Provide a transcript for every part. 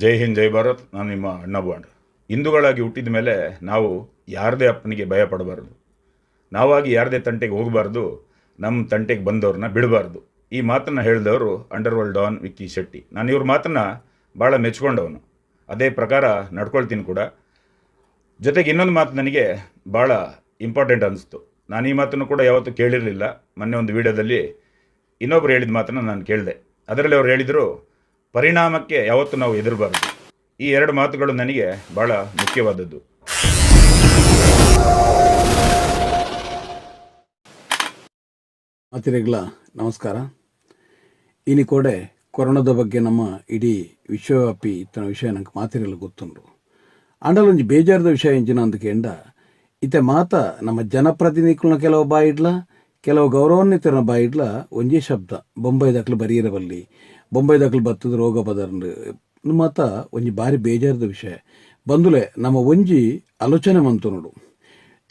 ಜೈ ಹಿಂದ್, ಜೈ ಭಾರತ್. ನಾನು ನಿಮ್ಮ ಅಣ್ಣ ಬಾಂಡ್ ಹಿಂದೂಗಳಾಗಿ ಹುಟ್ಟಿದ ಮೇಲೆ ನಾವು ಯಾರದೇ ಅಪ್ಪನಿಗೆ ಭಯ ಪಡಬಾರ್ದು. ನಾವಾಗಿ ಯಾರದೇ ತಂಟೆಗೆ ಹೋಗಬಾರ್ದು. ನಮ್ಮ ತಂಟೆಗೆ ಬಂದವ್ರನ್ನ ಬಿಡಬಾರ್ದು. ಈ ಮಾತನ್ನು ಹೇಳಿದವರು underworld don Vicky Shetty ನಾನು ಇವ್ರ ಮಾತನ್ನು ಭಾಳ ಮೆಚ್ಕೊಂಡವನು. ಅದೇ ಪ್ರಕಾರ ನಡ್ಕೊಳ್ತೀನಿ ಕೂಡ. ಜೊತೆಗೆ ಇನ್ನೊಂದು ಮಾತು ನನಗೆ ಭಾಳ ಇಂಪಾರ್ಟೆಂಟ್ ಅನಿಸ್ತು. ನಾನು ಈ ಮಾತನ್ನು ಕೂಡ ಯಾವತ್ತೂ ಕೇಳಿರಲಿಲ್ಲ. ಮೊನ್ನೆ ಒಂದು ವಿಡಿಯೋದಲ್ಲಿ ಇನ್ನೊಬ್ರು ಹೇಳಿದ ಮಾತನ್ನು ನಾನು ಕೇಳಿದೆ. ಅದರಲ್ಲಿ ಅವ್ರು ಹೇಳಿದರು ಪರಿಣಾಮಕ್ಕೆ ಯಾವತ್ತೂ ನಾವು ಎದುರಬಾರದು. ಈ ಎರಡು ಮಾತುಗಳು ನನಗೆ ಬಹಳ ಮುಖ್ಯವಾದದ್ದು. ಮಾತಿರಿಗಳ ನಮಸ್ಕಾರ. ಇನಿ ಕೋಡೆ ಕೊರೋನಾದ ಬಗ್ಗೆ ನಮ್ಮ ಇಡೀ ವಿಶ್ವವ್ಯಾಪಿ ಇತ್ತ ವಿಷಯ ನಂಗೆ ಮಾತಿರಲು ಗೊತ್ತುಂಡು ಅಂಡಲೊಂಜಿ ಬೇಜಾರದ ವಿಷಯ ಎಂಜಿನ ಅಂದಕೆಂಡ ಇತ್ತೆ ಮಾತ ನಮ್ಮ ಜನಪ್ರತಿನಿಧಿಗಳನ್ನ ಕೆಲವು ಬಾಯಿಡ್ಲ, ಕೆಲವು ಗೌರವಾನ್ವಿತರ ಬಾಯಿಡ್ಲ ಒಂಜೇ ಶಬ್ದ, ಬೊಂಬೈ ದಾಖಲು ಬರೀರಬಲ್ಲಿ. ಬೊಂಬೈ ದಾಖಲು ಬತ್ತದ ರೋಗ ಬದರ್ಂಡು ಮಾತ ಒಂಜಿ ಬಾರಿ ಬೇಜಾರದ ವಿಷಯ. ಬಂದುಲೆ, ನಮ್ಮ ಒಂಜಿ ಆಲೋಚನೆ ಮಂತು ನೋಡು.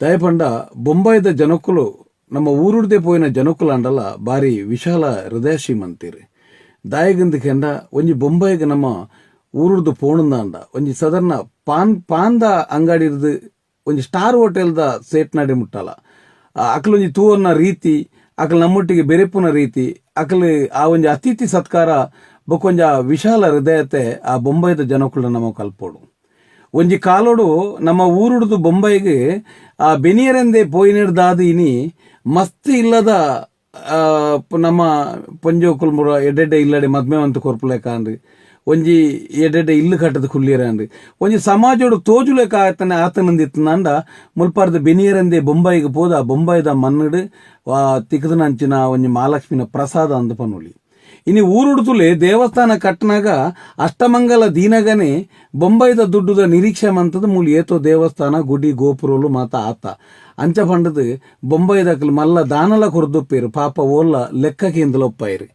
ದಯಪಂಡ ಬೊಂಬೈದ ಜನಕ್ಕಲು ನಮ್ಮ ಊರುಡ್ದೆ ಪೋಯಿನ ಜನಕ್ಕಲು ಅಂಡಲ್ಲ ಬಾರಿ ವಿಶಾಲ ಹೃದಯ ಶ್ರೀಮಂತಿರಿ. ದಾಯಗಂದ ಕೆಂಡ, ಒಂಜಿ ಬೊಂಬೈಗೆ ನಮ್ಮ ಊರುಡ್ದು ಪೋಣದ ಅಂಡ ಒಂಜಿ ಸದರ್ನ ಪಾನ್ ಪಾನ್ದ ಅಂಗಡಿ ಇರ್ದು ಒಂಜಿ ಸ್ಟಾರ್ ಹೋಟೆಲ್ದ ಸೇಟ್ ನಡಿ ಮುಟ್ಟಲ್ಲ ಅಕಲೊಂಜಿ ತೂವನ್ನ ರೀತಿ ಅಕಲ್ ನಮ್ಮೊಟ್ಟಿಗೆ ಬೆರೆಪುನ ರೀತಿ, ಅಕಲ್ ಆ ಒಂಜಿ ಅತಿಥಿ ಸತ್ಕಾರ ಬೊಕೊಂಜ ವಿಶಾಲ ಹೃದಯತೆ ಆ ಬೊಂಬೈದ ಜನಕ್ಕುಲ ನಮ್ಮ ಕಲ್ಪೋಡು. ಒಂಜಿ ಕಾಲೋಡು ನಮ್ಮ ಊರುಡ್ದು ಬೊಂಬೈಗೆ ಆ ಬೆನಿಯರೆಂದೇ ಪೋಯಿನಿಡ್ದಾದ ಇನಿ ಮಸ್ತ್ ಇಲ್ಲದ ನಮ್ಮ ಪಂಜೋಕುಲ್ ಮುರ ಎಡ್ಡೆಡ್ಡೆ ಇಲ್ಲಡೆ ಮದ್ಮೆ ಅಂತ ಕೊರ್ಪುಲೆಕ ಅಂದ್ರಿ. ಒಂಜಿ ಎಡೆಡೆ ಇಲ್ಲು ಕಟ್ಟದ ಕುಲ್ಲಿಯರ ಅಂದ್ರಿ ಒಂಜಿ ಸಮಾಜೋಡು ತೋಜುಲೆಕ ಆತನ ಆತನಂದಿತ್ತು ನಂಡ ಮುಲ್ಪಾರ್ದ ಬೆನಿಯರಂದೆ ಬೊಂಬಾಯಿಗೆ ಪೋದ ಬೊಂಬೈದ ಮನ್ನಡು ತಿಕ್ಕದನಂಚಿನ ಒಂಜಿ ಮಹಾಲಕ್ಷ್ಮಿನ ಪ್ರಸಾದ ಅಂದ ಪನುಲಿ ಇನಿ ಊರುಡ್ತುಲೆ ದೇವಸ್ಥಾನ ಕಟ್ಟನಾಗ ಅಷ್ಟಮಂಗಲ ದೀನಗನೆ ಬೊಂಬೈದ ದುಡ್ಡುದ ನಿರೀಕ್ಷೆ ಮಂತದ ಮೂಲ ಏತೋ ದೇವಸ್ಥಾನ, ಗುಡಿ, ಗೋಪುರಲು ಮಾತ ಆತ. ಅಂಚ ಪಂಡದು ಬೊಂಬೈದಕ್ಲು ಮಲ್ಲ ದಾನಲ ಕೊರ್ದೊಪ್ಪೇರು, ಪಾಪ ಓಲ್ಲ ಲೆಕ್ಕಕ್ಕಿಂದಲೊಪ್ಪಾಯಿರು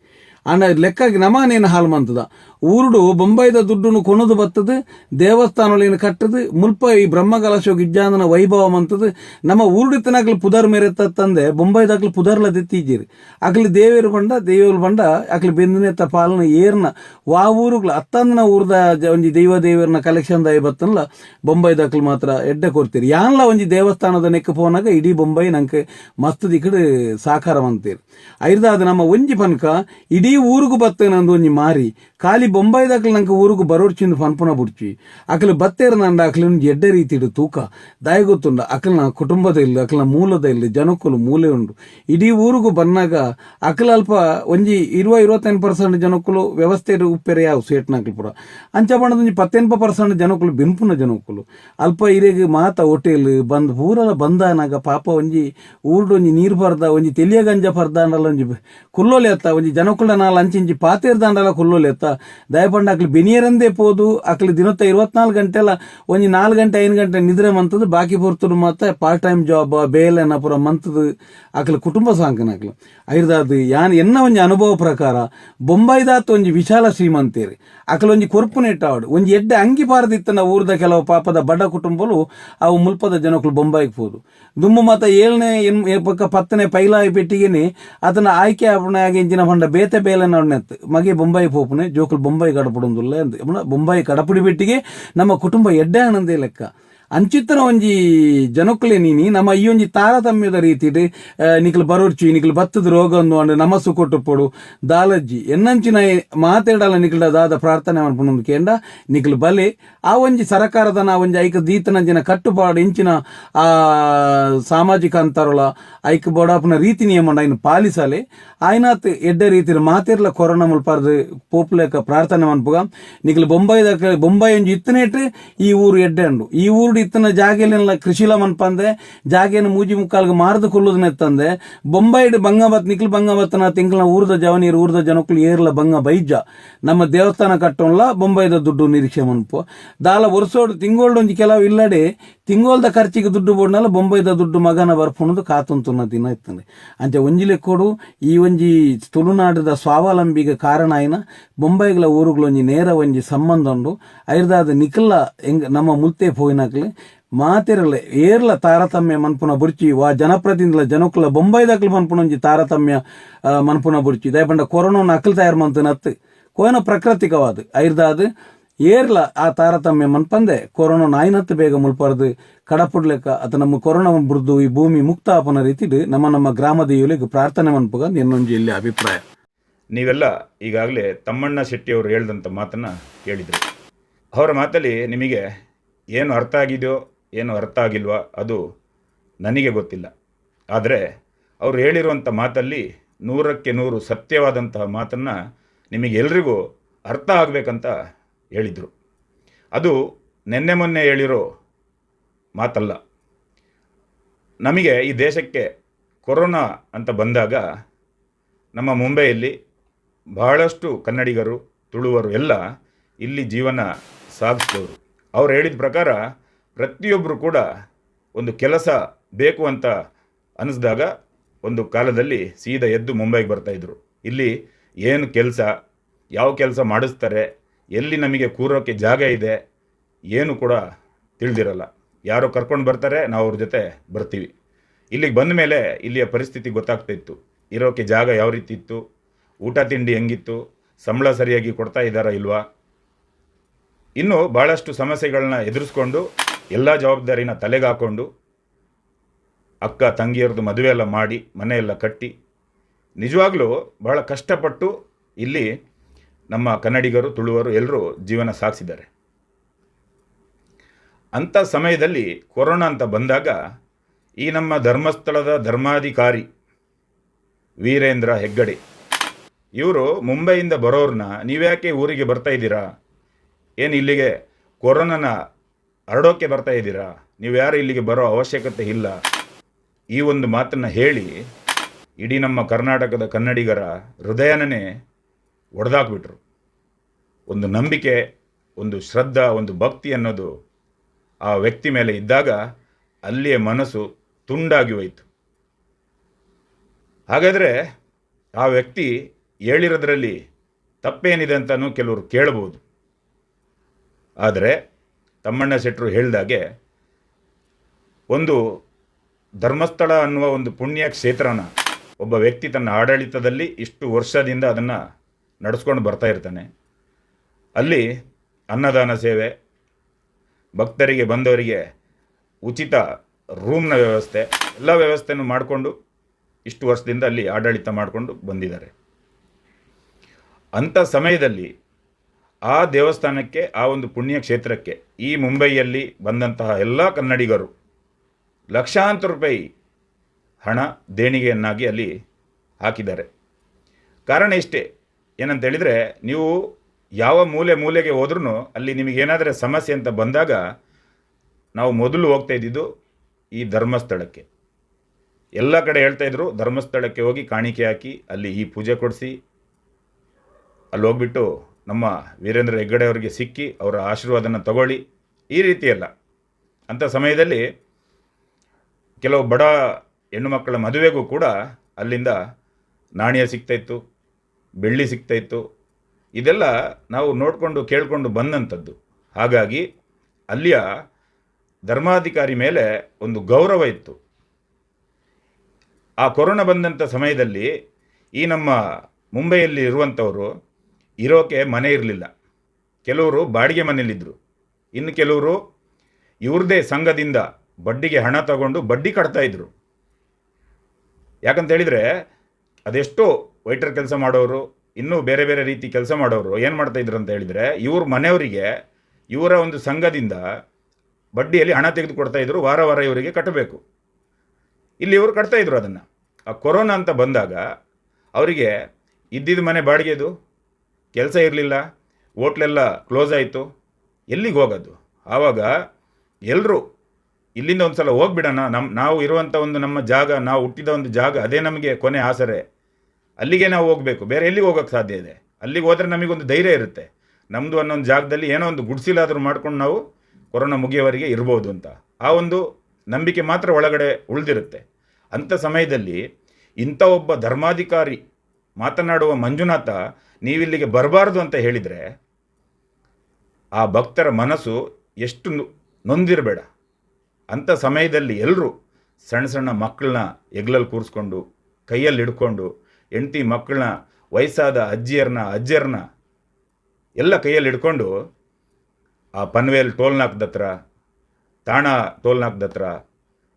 ಅಂಡ ಲೆಕ್ಕಕ್ಕೆ ನಮಾನೇನು ಹಾಳು ಮಂತದ? ಊರುಡು ಬೊಂಬೈದ ದುಡ್ಡುನು ಕೊನದು ಬತ್ತದು ದೇವಸ್ಥಾನಗಳೇನು ಕಟ್ಟದು, ಮುಲ್ಪ ಈ ಬ್ರಹ್ಮಕಲಶ ಇಜ್ಜಾಂದನ ವೈಭವ ಮಂತದು, ನಮ್ಮ ಊರುಡಿತನಾಗ್ಲು ಪುದರ್ ಮೇರೆತ್ತಂದೆ ಬೊಂಬೈದಾಗ್ಲು ಪುದರ್ಲ ದಿತ್ತಿದ್ದೀರಿ ಅಕ್ಲಿ ದೇವೇರು ಬಂಡ ದೇವೇರು ಬಂಡ ಅಕ್ಲಿ ಬೆಂದಿನೆತ್ತ ಪಾಲನ ಏರ್ನ, ವಾ ಊರುಗ್ಲ ಅತ್ತಂದನ ಊರ್ದ ಒಂಜಿ ದೈವ ದೇವಿಯರ್ನ ಕಲೆಕ್ಷನ್ ದಾಯಿ ಬತ್ತನ್ಲ ಬೊಂಬೈದಾಕ್ಲು ಮಾತ್ರ ಎಡ್ಡೆ ಕೊಡ್ತೀರಿ. ಯಾನ್ಲ ಒಂಜಿ ದೇವಸ್ಥಾನದ ನೆಕ್ಕ ಪೋನಾಗ ಇಡೀ ಬೊಂಬೈ ನಂಗೆ ಮಸ್ತ್ ದಿಕ್ಕಡು ಸಾಕಾರ ಅಂತೀರಿ ಐರ್ದಾದ ನಮ್ಮ ಒಂಜಿ ಪನ್ಕ ಇಡೀ ಊರುಗು ಬತ್ತೇನಂದು ಒಂಜಿ ಮಾರಿ, ಖಾಲಿ ಬೊಂಬೈದಾಕ್ಲು ನಂಗೆ ಊರುಗು ಬರೋರ್ಚಿಂದು ಪನ್ಪುನ ಬುಡ್ಚಿ. ಅಕಲು ಬತ್ತೇರ ನಂಡ ಅಕಲು ಒಂಜಿ ಎಡ್ಡೆ ರೀತಿಡು ತೂಕ. ದಾಯ ಗೊತ್ತುಂಡ, ಅಕಲ್ನ ಕುಟುಂಬದ ಇಲ್ಲ, ಅಕಲ್ನ ಮೂಲದ ಇಲ್ಲ, ಜನಕ್ಕಲು ಮೂಲೆ ಉಂಡು. ಇಡೀ ಊರುಗು ಬನ್ನಾಗ ಅಕಲ್ ಅಲ್ಪ ಒಂಜಿ ಇರುವ ಇರುವತ್ತೈದು ಪರ್ಸೆಂಟ್ ಜನಕ್ಕಲು ವ್ಯವಸ್ಥೆ ಉಪ್ಪೆರೆ ಯಾವ ಸೇಟ್ನಾಕ್ಲು ಪುರ. ಅಂಚ ಬಣ್ಣದ ಒಂಜಿ ಪತ್ತೆಂಪ ಪರ್ಸೆಂಟ್ ಜನಕ್ಕಲು ಬೆಂಪುನ ಜನಕ್ಕಲು. ಅಲ್ಪ ಇರೆಗ್ ಮಾತ ಹೋಟೆಲ್ ಬಂದ್ ಪೂರಲ ಬಂದಾನಾಗ ಪಾಪ ಒಂಜಿ ಊರ್ಡು ಒಂಜಿ ನೀರು ಬರ್ದ, ಒಂಜಿ ತೆಲಿಯ ಗಂಜ ಪರ್ದ ಅಂಡಲ ಒಂಜಿ ಕುಲ್ಲೋಲೆ ಎತ್ತ ಒಂಜಿ ಜನಕ್ಕುಳ ನಾಲ್ ಅಂಚಿಂಚಿ ಪಾತೇರ್ದ ಅಂಡಲ ಕುಲ್ಲೋಲೆ ಎತ್ತ ದಯಪಂಡ ಅಕ್ಲಿ ಬೆನಿಯರಂದೇ ಪೋದು, ಅಕ್ಲಿ ದಿನತ್ತ ಇರುವತ್ನಾಲ್ಕು ಗಂಟೆಲ ಒಂಜಿ ನಾಲ್ಕು ಗಂಟೆ, ಐದು ಗಂಟೆ ನಿದ್ರೆ ಮಂತದ್ದು, ಬಾಕಿ ಪೊರ್ತುಡು ಮಾತ ಪಾರ್ಟ್ ಟೈಮ್ ಜಾಬ್ ಬೇಲೆನ ಪುರ ಮಂತದ್ದು ಅಕ್ಲಿ ಕುಟುಂಬ ಸಾಂಕನಕ್ಲು ಐರ್ದಾದ್ ಯಾನ್ ಎನ್ನ ಒಂಜಿ ಅನುಭವ ಪ್ರಕಾರ, ಬೊಂಬೈದಾತ್ ಒಂಜಿ ವಿಶಾಲ ಶ್ರೀಮಂತೇರಿ. ಅಕಲ್ ಒಂಜಿ ಕೊರ್ಪು ನೆಟ್ಟಾವಡು ಒಂಜಿ ಎಡ್ಡೆ ಅಂಗಿ ಪಾರದಿತ್ತನ ಊರ್ದ ಕೆಲವು ಪಾಪದ ಬಡ ಕುಟುಂಬಲು ಅವು ಮುಲ್ಪದ ಜನಕ್ಕಳು ಬೊಂಬೈಗೆ ಪೋದು. ದುಂಬು ಮಾತ ಏಳನೇ ಎನ್ ಪಕ್ಕ ಪತ್ತನೇ ಪೈಲಾಯಿ ಪೆಟ್ಟಿಗೆನೆ, ಅದನ್ನ ಆಯ್ಕೆ ಆಪಣೆ ಆಗಿ ಇಂಚಿನ ಹೊಂಡ ಬೇತೆ ಬೇಲೆ ನಡ್ನೆತ್ ಮಗೆ ಬೊಂಬೈ ಪೋಪುನೆ, ಜೋಕುಲು ಬೊಂಬೈ ಕಡಪಡುಂದುಲ್ಲ ಅಂದ್ ಎಮ್ನ ಬೊಂಬೈ ಕಡಪುಡಿ ಬೆಟ್ಟಿಗೆ ನಮ್ಮ ಕುಟುಂಬ ಎಡ್ಡೆ ಆನಂದೇ ಲೆಕ್ಕ ಅಂಚಿತ್ತನ ಒಂಜಿ ಜನಕ್ಕಲೆ ನೀನಿ, ನಮ್ಮ ಈ ಒಂಜಿ ತಾರತಮ್ಯದ ರೀತಿಡ್ ನಿಕ್ಲು ಬರೋರ್ಚಿ ನಿಕ್ಲು ಬತ್ತದ ರೋಗ ಒಂದು ಅಂಡ್ ನಮಸ್ಸು ಕೊಟ್ಟು ಪೊಡು. ದಾಲಜ್ಜಿ ಎನ್ನಂಚಿನ ಮಾತಾಡಲ್ಲ ನಿಕಲ ದಾದ ಪ್ರಾರ್ಥನೆ ಮಾಡ್ಕೊಂಡು ಕೇಂದ್ರ ನಿಕ್ಲು ಬಲೆ, ಆ ಒಂಜಿ ಸರಕಾರದ ನಾ ಒಂಜಿ ಐಕ ದೀತನಂಚಿನ ಕಟ್ಟುಪಾಡು ಇಂಚಿನ, ಆ, ಸಾಮಾಜಿಕ ಅಂತರಲ ಐಕ ಬೋಡಾಪನ ರೀತಿ ನಿಯಮ ಇನ್ನು ಪಾಲಿಸಲೆ. ಆಯ್ನಾತ್ ಎಡ್ಡೆ ರೀತಿ ಮಾತೇರ್ಲ ಕೊರೋನಾ ಮುಲ್ಪಾರ್ದು ಪೋಪುಲೆಕ ಪ್ರಾರ್ಥನೆ ಮನ್ಪುಗ ಬೊಂಬೈ ಬೊಂಬೈದ ಬೊಂಬೈ ಒಂಜಿ ಇತ್ತನೇಟ್ ಈ ಊರು ಎಡ್ಡೆ ಅಂಡು. ಈ ಊರು ಇತ್ತನ ಜಾಗೆಲೆಲ್ಲ ಕೃಷಿಲ ಮನ್ಪಂದೆ ಜಾಗೆನ ಮೂಜಿ ಮುಕ್ಕಾಲ್ಗೆ ಮಾರ್ದು ತಂದೆ ಬೊಂಬೈಡ್ ಬಂಗಬತ್ ನಿಖಿಲ್ ಬಂಗಬತ್ತನ ತಿಂಗಳ ಊರ್ದ ಜವನೀರು, ಊರ್ದ ಜನಕ್ಕಳು ಏರ್ಲ ಬಂಗ ಬೈಜ ನಮ್ಮ ದೇವಸ್ಥಾನ ಕಟ್ಟೋನ್ಲ ಬೊಂಬೈದ ದುಡ್ಡು ನಿರೀಕ್ಷೆ ಮನ್ಪು. ದಾಲ ಒರ್ಸೋಡು ತಿಂಗೋಲ್ಡ್ ಒಂಜಿ ಕೆಲವು ಇಲ್ಲಡೆ ತಿಂಗೋಲ್ದ ಖರ್ಚಿಗೆ ದುಡ್ಡು ಬೋಡ್ನಲ್ಲ, ಬೊಂಬೈದ ದುಡ್ಡು ಮಗನ ಬರ್ಪುಣದು ಕಾತುಂತುನ ದಿನ ಇತ್ತಂದೆ. ಅಂಚೆ ಒಂಜಿ ಲೆಕ್ಕೋಡು ಈ ಒಂಜಿ ತುಳುನಾಡದ ಸ್ವಾವಲಂಬಿಗೆ ಕಾರಣ ಆಯ್ನ ಬೊಂಬೈಗಳ ಊರುಗಳು ಒಂಜಿ ನೇರ ಒಂಜಿ ಸಂಬಂಧ ಉಂಡು. ಐರ್ದಾದ ನಿಖಲ್ಲ ಹೆಂಗ್, ನಮ್ಮ ಮುಲ್ತೆ ಪೋಯಿನಕ್ಲೆ, ಮಾತಿರಲೆ ಏರ್ಲ ತಾರತಮ್ಯ ಮನ್ಪುನ ಬುರ್ಚಿ, ವಾ ಜನಪ್ರತಿನಿಧಿಲ ಜನಕ್ಕುಲ ಬೊಂಬೈದಾಕ್ಲು ಮನ್ಪುನ ಒಂಜಿ ತಾರತಮ್ಯ ಮನ್ಪುನ ಬುರ್ಚಿ. ದಯಪಂಡ ಕೊರೋನಾ ನಕಲ್ ತಯಾರು ಮಂತನತ್ತು. ಕೋನ ಪ್ರಕೃತಿಕವಾದ. ಐರ್ದಾದ್ ಏರ್ಲ ಆ ತಾರತಮ್ಯ ಮನ್ಪಂದೆ ಕೊರೋನಾ ನಾಯಿನತ್ತು ಬೇಗ ಮುಲ್ಪರ್ದು ಕಡಪುಡ್ಲೆಕ್ಕ ಅತ ನಮ್ಮ ಕೊರೋನಾ ಬುರ್ದು ಈ ಭೂಮಿ ಮುಕ್ತ ಆಪನ ರೀತಿಡು ನಮ್ಮ ನಮ್ಮ ಗ್ರಾಮದ ಇವುಲಿಗೆ ಪ್ರಾರ್ಥನೆ ಮನ್ಪಗ ಇನ್ನೊಂದು ಇಲ್ಲಿ ಅಭಿಪ್ರಾಯ. ನೀವೆಲ್ಲ ಈಗಾಗಲೇ ತಮ್ಮಣ್ಣ ಶೆಟ್ಟಿ ಅವರು ಹೇಳಿದಂಥ ಮಾತನ್ನು ಹೇಳಿದರು ಅವರ ಮಾತಲ್ಲಿ ನಿಮಗೆ ಏನು ಅರ್ಥ ಆಗಿದೆಯೋ ಏನು ಅರ್ಥ ಆಗಿಲ್ವಾ ಅದು ನನಗೆ ಗೊತ್ತಿಲ್ಲ. ಆದರೆ ಅವರು ಹೇಳಿರುವಂಥ ಮಾತಲ್ಲಿ ನೂರಕ್ಕೆ ನೂರು ಸತ್ಯವಾದಂತಹ ಮಾತನ್ನು ನಿಮಗೆಲ್ರಿಗೂ ಅರ್ಥ ಆಗಬೇಕಂತ ಹೇಳಿದರು. ಅದು ನಿನ್ನೆ ಮೊನ್ನೆ ಹೇಳಿರೋ ಮಾತಲ್ಲ. ನಮಗೆ ಈ ದೇಶಕ್ಕೆ ಕೊರೋನಾ ಅಂತ ಬಂದಾಗ ನಮ್ಮ ಮುಂಬೈಯಲ್ಲಿ ಬಹಳಷ್ಟು ಕನ್ನಡಿಗರು, ತುಳುವರು ಎಲ್ಲ ಇಲ್ಲಿ ಜೀವನ ಸಾಗಿಸ್ತವರು ಅವ್ರು ಹೇಳಿದ ಪ್ರಕಾರ ಪ್ರತಿಯೊಬ್ಬರು ಕೂಡ ಒಂದು ಕೆಲಸ ಬೇಕು ಅಂತ ಅನ್ನಿಸಿದಾಗ ಒಂದು ಕಾಲದಲ್ಲಿ ಸೀದಾ ಎದ್ದು ಮುಂಬೈಗೆ ಬರ್ತಾಯಿದ್ರು ಇಲ್ಲಿ ಏನು ಕೆಲಸ, ಯಾವ ಕೆಲಸ ಮಾಡಿಸ್ತಾರೆ ಎಲ್ಲಿ ನಮಗೆ ಕೂರೋಕ್ಕೆ ಜಾಗ ಇದೆ, ಏನು ಕೂಡ ತಿಳಿದಿರಲ್ಲ. ಯಾರೋ ಕರ್ಕೊಂಡು ಬರ್ತಾರೆ, ನಾವು ಅವ್ರ ಜೊತೆ ಬರ್ತೀವಿ. ಇಲ್ಲಿಗೆ ಬಂದ ಮೇಲೆ ಇಲ್ಲಿಯ ಪರಿಸ್ಥಿತಿ ಗೊತ್ತಾಗ್ತಾ ಇತ್ತು. ಇರೋಕ್ಕೆ ಜಾಗ ಯಾವ ರೀತಿ ಇತ್ತು? ಊಟ ತಿಂಡಿ ಹೆಂಗಿತ್ತು? ಸಂಬಳ ಸರಿಯಾಗಿ ಕೊಡ್ತಾ ಇದ್ದಾರಾ ಇಲ್ವಾ? ಇನ್ನು ಭಾಳಷ್ಟು ಸಮಸ್ಯೆಗಳನ್ನ ಎದುರಿಸ್ಕೊಂಡು, ಎಲ್ಲ ಜವಾಬ್ದಾರಿನ ತಲೆಗೆ ಹಾಕ್ಕೊಂಡು ಅಕ್ಕ, ತಂಗಿಯರದು ಮದುವೆ ಎಲ್ಲ ಮಾಡಿ ಮನೆಯೆಲ್ಲ ಕಟ್ಟಿ, ನಿಜವಾಗ್ಲೂ ಬಹಳ ಕಷ್ಟಪಟ್ಟು ಇಲ್ಲಿ ನಮ್ಮ ಕನ್ನಡಿಗರು, ತುಳುವರು ಎಲ್ಲರೂ ಜೀವನ ಸಾಗಿಸಿದ್ದಾರೆ. ಅಂಥ ಸಮಯದಲ್ಲಿ ಕೊರೋನಾ ಅಂತ ಬಂದಾಗ ಈ ನಮ್ಮ ಧರ್ಮಸ್ಥಳದ ಧರ್ಮಾಧಿಕಾರಿ ವೀರೇಂದ್ರ ಹೆಗ್ಗಡೆ, ಇವರು ಮುಂಬೈಯಿಂದ ಬರೋರನ್ನ ನೀವ್ಯಾಕೆ ಊರಿಗೆ ಬರ್ತಾ ಇದ್ದೀರಾ? ಏನು ಇಲ್ಲಿಗೆ ಕೊರೋನಾನ ಹರಡೋಕ್ಕೆ ಬರ್ತಾ ಇದ್ದೀರಾ? ನೀವು ಯಾರು ಇಲ್ಲಿಗೆ ಬರೋ ಅವಶ್ಯಕತೆ ಇಲ್ಲ. ಈ ಒಂದು ಮಾತನ್ನು ಹೇಳಿ ಇಡೀ ನಮ್ಮ ಕರ್ನಾಟಕದ ಕನ್ನಡಿಗರ ಹೃದಯನೇ ಒಡೆದಾಕ್ಬಿಟ್ರು ಒಂದು ನಂಬಿಕೆ, ಒಂದು ಶ್ರದ್ಧಾ, ಒಂದು ಭಕ್ತಿ ಅನ್ನೋದು ಆ ವ್ಯಕ್ತಿ ಮೇಲೆ ಇದ್ದಾಗ ಅಲ್ಲಿಯ ಮನಸ್ಸು ತುಂಡಾಗಿ ಹೋಯಿತು. ಹಾಗಾದರೆ ಆ ವ್ಯಕ್ತಿ ಹೇಳಿರೋದ್ರಲ್ಲಿ ತಪ್ಪೇನಿದೆ ಅಂತಲೂ ಕೆಲವರು ಕೇಳಬಹುದು ಆದರೆ ತಮ್ಮಣ್ಣ ಶೆಟ್ಟರು ಹೇಳಿದಾಗೆ ಒಂದು ಧರ್ಮಸ್ಥಳ ಅನ್ನುವ ಒಂದು ಪುಣ್ಯ ಕ್ಷೇತ್ರನ ಒಬ್ಬ ವ್ಯಕ್ತಿ ತನ್ನ ಆಡಳಿತದಲ್ಲಿ ಇಷ್ಟು ವರ್ಷದಿಂದ ಅದನ್ನು ನಡೆಸ್ಕೊಂಡು ಬರ್ತಾ ಇರ್ತಾನೆ. ಅಲ್ಲಿ ಅನ್ನದಾನ ಸೇವೆ, ಭಕ್ತರಿಗೆ, ಬಂದವರಿಗೆ ಉಚಿತ ರೂಮ್ನ ವ್ಯವಸ್ಥೆ, ಎಲ್ಲ ವ್ಯವಸ್ಥೆನೂ ಮಾಡಿಕೊಂಡು ಇಷ್ಟು ವರ್ಷದಿಂದ ಅಲ್ಲಿ ಆಡಳಿತ ಮಾಡಿಕೊಂಡು ಬಂದಿದ್ದಾರೆ. ಅಂಥ ಸಮಯದಲ್ಲಿ ಆ ದೇವಸ್ಥಾನಕ್ಕೆ, ಆ ಒಂದು ಪುಣ್ಯ ಕ್ಷೇತ್ರಕ್ಕೆ, ಈ ಮುಂಬೈಯಲ್ಲಿ ಬಂದಂತಹ ಎಲ್ಲ ಕನ್ನಡಿಗರು ಲಕ್ಷಾಂತರ ರೂಪಾಯಿ ಹಣ ದೇಣಿಗೆಯನ್ನಾಗಿ ಅಲ್ಲಿ ಹಾಕಿದ್ದಾರೆ. ಕಾರಣ ಇಷ್ಟೇ ಏನಂತ ಹೇಳಿದರೆ ನೀವು ಯಾವ ಮೂಲೆ ಮೂಲೆಗೆ ಹೋದ್ರೂ ಅಲ್ಲಿ ನಿಮಗೇನಾದರೆ ಸಮಸ್ಯೆ ಅಂತ ಬಂದಾಗ ನಾವು ಮೊದಲು ಹೋಗ್ತಾ ಇದ್ದಿದ್ದು ಈ ಧರ್ಮಸ್ಥಳಕ್ಕೆ. ಎಲ್ಲ ಕಡೆ ಹೇಳ್ತಾ ಇದ್ರು, ಧರ್ಮಸ್ಥಳಕ್ಕೆ ಹೋಗಿ ಕಾಣಿಕೆ ಹಾಕಿ ಅಲ್ಲಿ ಈ ಪೂಜೆ ಕೊಡಿಸಿ. ಅಲ್ಲಿ ಹೋಗ್ಬಿಟ್ಟು ನಮ್ಮ ವೀರೇಂದ್ರ ಹೆಗ್ಗಡೆ ಅವರಿಗೆ ಸಿಕ್ಕಿ ಅವರ ಆಶೀರ್ವಾದನ ತಗೊಳ್ಳಿ. ಈ ರೀತಿ ಎಲ್ಲ. ಅಂಥ ಸಮಯದಲ್ಲಿ ಕೆಲವು ಬಡ ಹೆಣ್ಣು ಮಕ್ಕಳ ಮದುವೆಗೂ ಕೂಡ ಅಲ್ಲಿಂದ ನಾಣ್ಯ ಸಿಗ್ತಾಯಿತ್ತು ಬೆಳ್ಳಿ ಸಿಗ್ತಾಯಿತ್ತು ಇದೆಲ್ಲ ನಾವು ನೋಡಿಕೊಂಡು ಕೇಳಿಕೊಂಡು ಬಂದಂಥದ್ದು. ಹಾಗಾಗಿ ಅಲ್ಲಿಯ ಧರ್ಮಾಧಿಕಾರಿ ಮೇಲೆ ಒಂದು ಗೌರವ ಇತ್ತು. ಆ ಕೊರೋನಾ ಬಂದಂಥ ಸಮಯದಲ್ಲಿ ಈ ನಮ್ಮ ಮುಂಬೈಯಲ್ಲಿ ಇರುವಂಥವರು ಇರೋಕೆ ಮನೆ ಇರಲಿಲ್ಲ. ಕೆಲವರು ಬಾಡಿಗೆ ಮನೆಯಲ್ಲಿದ್ದರು ಇನ್ನು ಕೆಲವರು ಇವ್ರದೇ ಸಂಘದಿಂದ ಬಡ್ಡಿಗೆ ಹಣ ತಗೊಂಡು ಬಡ್ಡಿ ಕಟ್ತಾಯಿದ್ರು ಯಾಕಂತ ಹೇಳಿದರೆ ಅದೆಷ್ಟೋ ವೈಟರ್ ಕೆಲಸ ಮಾಡೋರು, ಇನ್ನೂ ಬೇರೆ ಬೇರೆ ರೀತಿ ಕೆಲಸ ಮಾಡೋರು ಏನು ಮಾಡ್ತಾ ಇದ್ರು ಅಂತ ಹೇಳಿದರೆ, ಇವ್ರ ಮನೆಯವರಿಗೆ, ಇವರ ಒಂದು ಸಂಘದಿಂದ ಬಡ್ಡಿಯಲ್ಲಿ ಹಣ ತೆಗೆದುಕೊಡ್ತಾ ಇದ್ರು, ವಾರ ವಾರ ಇವರಿಗೆ ಕಟ್ಟಬೇಕು. ಇಲ್ಲಿ ಇವರು ಕಟ್ತಾ ಇದ್ರು ಅದನ್ನು. ಆ ಕೊರೋನಾ ಅಂತ ಬಂದಾಗ ಅವರಿಗೆ ಇದ್ದಿದ್ದ ಮನೆ ಬಾಡಿಗೆದು, ಕೆಲಸ ಇರಲಿಲ್ಲ, ಹೋಟ್ಲೆಲ್ಲ ಕ್ಲೋಸ್ ಆಯಿತು, ಎಲ್ಲಿಗೆ ಹೋಗೋದು? ಆವಾಗ ಎಲ್ಲರೂ ಇಲ್ಲಿಂದ ಒಂದು ಸಲ ಹೋಗ್ಬಿಡೋಣ ನಮ್ಮ ನಾವು ಇರುವಂಥ ಒಂದು ನಮ್ಮ ಜಾಗ, ನಾವು ಹುಟ್ಟಿದ ಒಂದು ಜಾಗ, ಅದೇ ನಮಗೆ ಕೊನೆ ಆಸರೆ. ಅಲ್ಲಿಗೆ ನಾವು ಹೋಗಬೇಕು. ಬೇರೆ ಎಲ್ಲಿಗೆ ಹೋಗೋಕ್ಕೆ ಸಾಧ್ಯ ಇದೆ? ಅಲ್ಲಿಗೆ ಹೋದರೆ ನಮಗೊಂದು ಧೈರ್ಯ ಇರುತ್ತೆ. ನಮ್ಮದು ಅನ್ನೊಂದು ಜಾಗದಲ್ಲಿ ಏನೋ ಒಂದು ಗುಡಿಸಿಲಾದರೂ ಮಾಡ್ಕೊಂಡು ನಾವು ಕೊರೋನಾ ಮುಗಿಯೋವರೆಗೆ ಇರ್ಬೋದು ಅಂತ. ಆ ಒಂದು ನಂಬಿಕೆ ಮಾತ್ರ ಒಳಗಡೆ ಉಳಿದಿರುತ್ತೆ. ಅಂಥ ಸಮಯದಲ್ಲಿ ಇಂಥ ಒಬ್ಬ ಧರ್ಮಾಧಿಕಾರಿ ಮಾತನಾಡುವ ಮಂಜುನಾಥ ನೀವಿಲ್ಲಿಗೆ ಬರಬಾರ್ದು ಅಂತ ಹೇಳಿದರೆ ಆ ಭಕ್ತರ ಮನಸ್ಸು ಎಷ್ಟು ನೊಂದಿರಬೇಡ. ಅಂಥ ಸಮಯದಲ್ಲಿ ಎಲ್ಲರೂ ಸಣ್ಣ ಸಣ್ಣ ಮಕ್ಕಳನ್ನ ಎಗ್ಲಲ್ಲಿ ಕೂರಿಸ್ಕೊಂಡು ಕೈಯಲ್ಲಿ ಹಿಡ್ಕೊಂಡು ಹೆಂಡ್ತಿ ಮಕ್ಕಳನ್ನ ವಯಸ್ಸಾದ ಅಜ್ಜಿಯರನ್ನ ಅಜ್ಜಿಯರನ್ನ ಎಲ್ಲ ಕೈಯಲ್ಲಿ ಹಿಡ್ಕೊಂಡು ಆ ಪನ್ವೇಲ್ ಟೋಲ್ನಾಕ್ದ ಹತ್ರ ತಾಣ ಟೋಲ್ನಾಕ್ದ ಹತ್ರ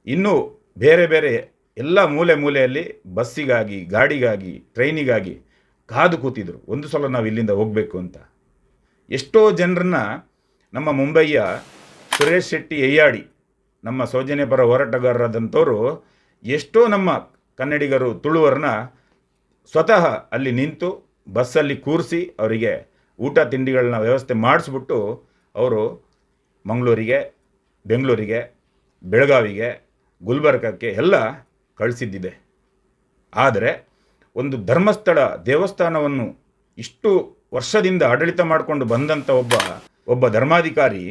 ಇನ್ನೂ ಬೇರೆ ಬೇರೆ ಎಲ್ಲ ಮೂಲೆ ಮೂಲೆಯಲ್ಲಿ ಬಸ್ಸಿಗಾಗಿ, ಗಾಡಿಗಾಗಿ, ಟ್ರೈನಿಗಾಗಿ ಕಾದು ಕೂತಿದ್ರು. ಒಂದು ಸಲ ನಾವು ಇಲ್ಲಿಂದ ಹೋಗಬೇಕು ಅಂತ. ಎಷ್ಟೋ ಜನರನ್ನ ನಮ್ಮ ಮುಂಬಯ್ಯ ಸುರೇಶ್ ಶೆಟ್ಟಿ ಎಯ್ಯಾಡಿ, ನಮ್ಮ ಸೌಜನ್ಯ ಪರ ಹೋರಾಟಗಾರರಾದಂಥವರು ಎಷ್ಟೋ ನಮ್ಮ ಕನ್ನಡಿಗರು ತುಳುವರನ್ನ ಸ್ವತಃ ಅಲ್ಲಿ ನಿಂತು ಬಸ್ಸಲ್ಲಿ ಕೂರಿಸಿ ಅವರಿಗೆ ಊಟ ತಿಂಡಿಗಳನ್ನ ವ್ಯವಸ್ಥೆ ಮಾಡಿಸ್ಬಿಟ್ಟು ಅವರು ಮಂಗಳೂರಿಗೆ, ಬೆಂಗಳೂರಿಗೆ, ಬೆಳಗಾವಿಗೆ, ಗುಲ್ಬರ್ಗಕ್ಕೆ ಎಲ್ಲ ಕಳಿಸಿದ್ದಿದೆ. ಆದರೆ ಒಂದು ಧರ್ಮಸ್ಥಳ ದೇವಸ್ಥಾನವನ್ನು ಇಷ್ಟು ವರ್ಷದಿಂದ ಆಡಳಿತ ಮಾಡಿಕೊಂಡು ಬಂದಂಥ ಒಬ್ಬ ಒಬ್ಬ ಧರ್ಮಾಧಿಕಾರಿ,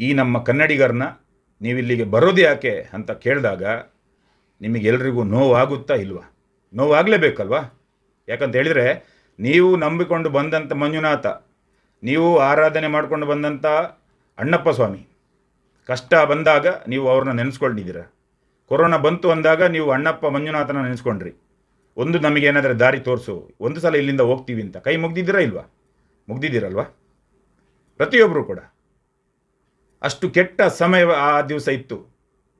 ಈ ನಮ್ಮ ಕನ್ನಡಿಗರನ್ನ ನೀವಿಲ್ಲಿಗೆ ಬರೋದು ಯಾಕೆ ಅಂತ ಕೇಳಿದಾಗ ನಿಮಗೆಲ್ರಿಗೂ ನೋವಾಗುತ್ತಾ ಇಲ್ವಾ? ನೋವಾಗಲೇಬೇಕಲ್ವಾ? ಯಾಕಂತ ಹೇಳಿದರೆ, ನೀವು ನಂಬಿಕೊಂಡು ಬಂದಂಥ ಮಂಜುನಾಥ, ನೀವು ಆರಾಧನೆ ಮಾಡಿಕೊಂಡು ಬಂದಂಥ ಅಣ್ಣಪ್ಪ ಸ್ವಾಮಿ, ಕಷ್ಟ ಬಂದಾಗ ನೀವು ಅವ್ರನ್ನ ನೆನೆಸ್ಕೊಂಡಿದ್ದೀರ ಕೊರೋನಾ ಬಂತು ಅಂದಾಗ ನೀವು ಅಣ್ಣಪ್ಪ ಮಂಜುನಾಥನ ನೆನೆಸ್ಕೊಂಡ್ರಿ. ಒಂದು ನಮಗೇನಾದರೂ ದಾರಿ ತೋರಿಸು. ಒಂದು ಸಲ ಇಲ್ಲಿಂದ ಹೋಗ್ತೀವಿ ಅಂತ. ಕೈ ಮುಗ್ದಿದ್ದೀರಾ ಇಲ್ವಾ? ಮುಗ್ದಿದ್ದೀರಲ್ವಾ? ಪ್ರತಿಯೊಬ್ಬರು ಕೂಡ. ಅಷ್ಟು ಕೆಟ್ಟ ಸಮಯ ಆ ದಿವಸ ಇತ್ತು.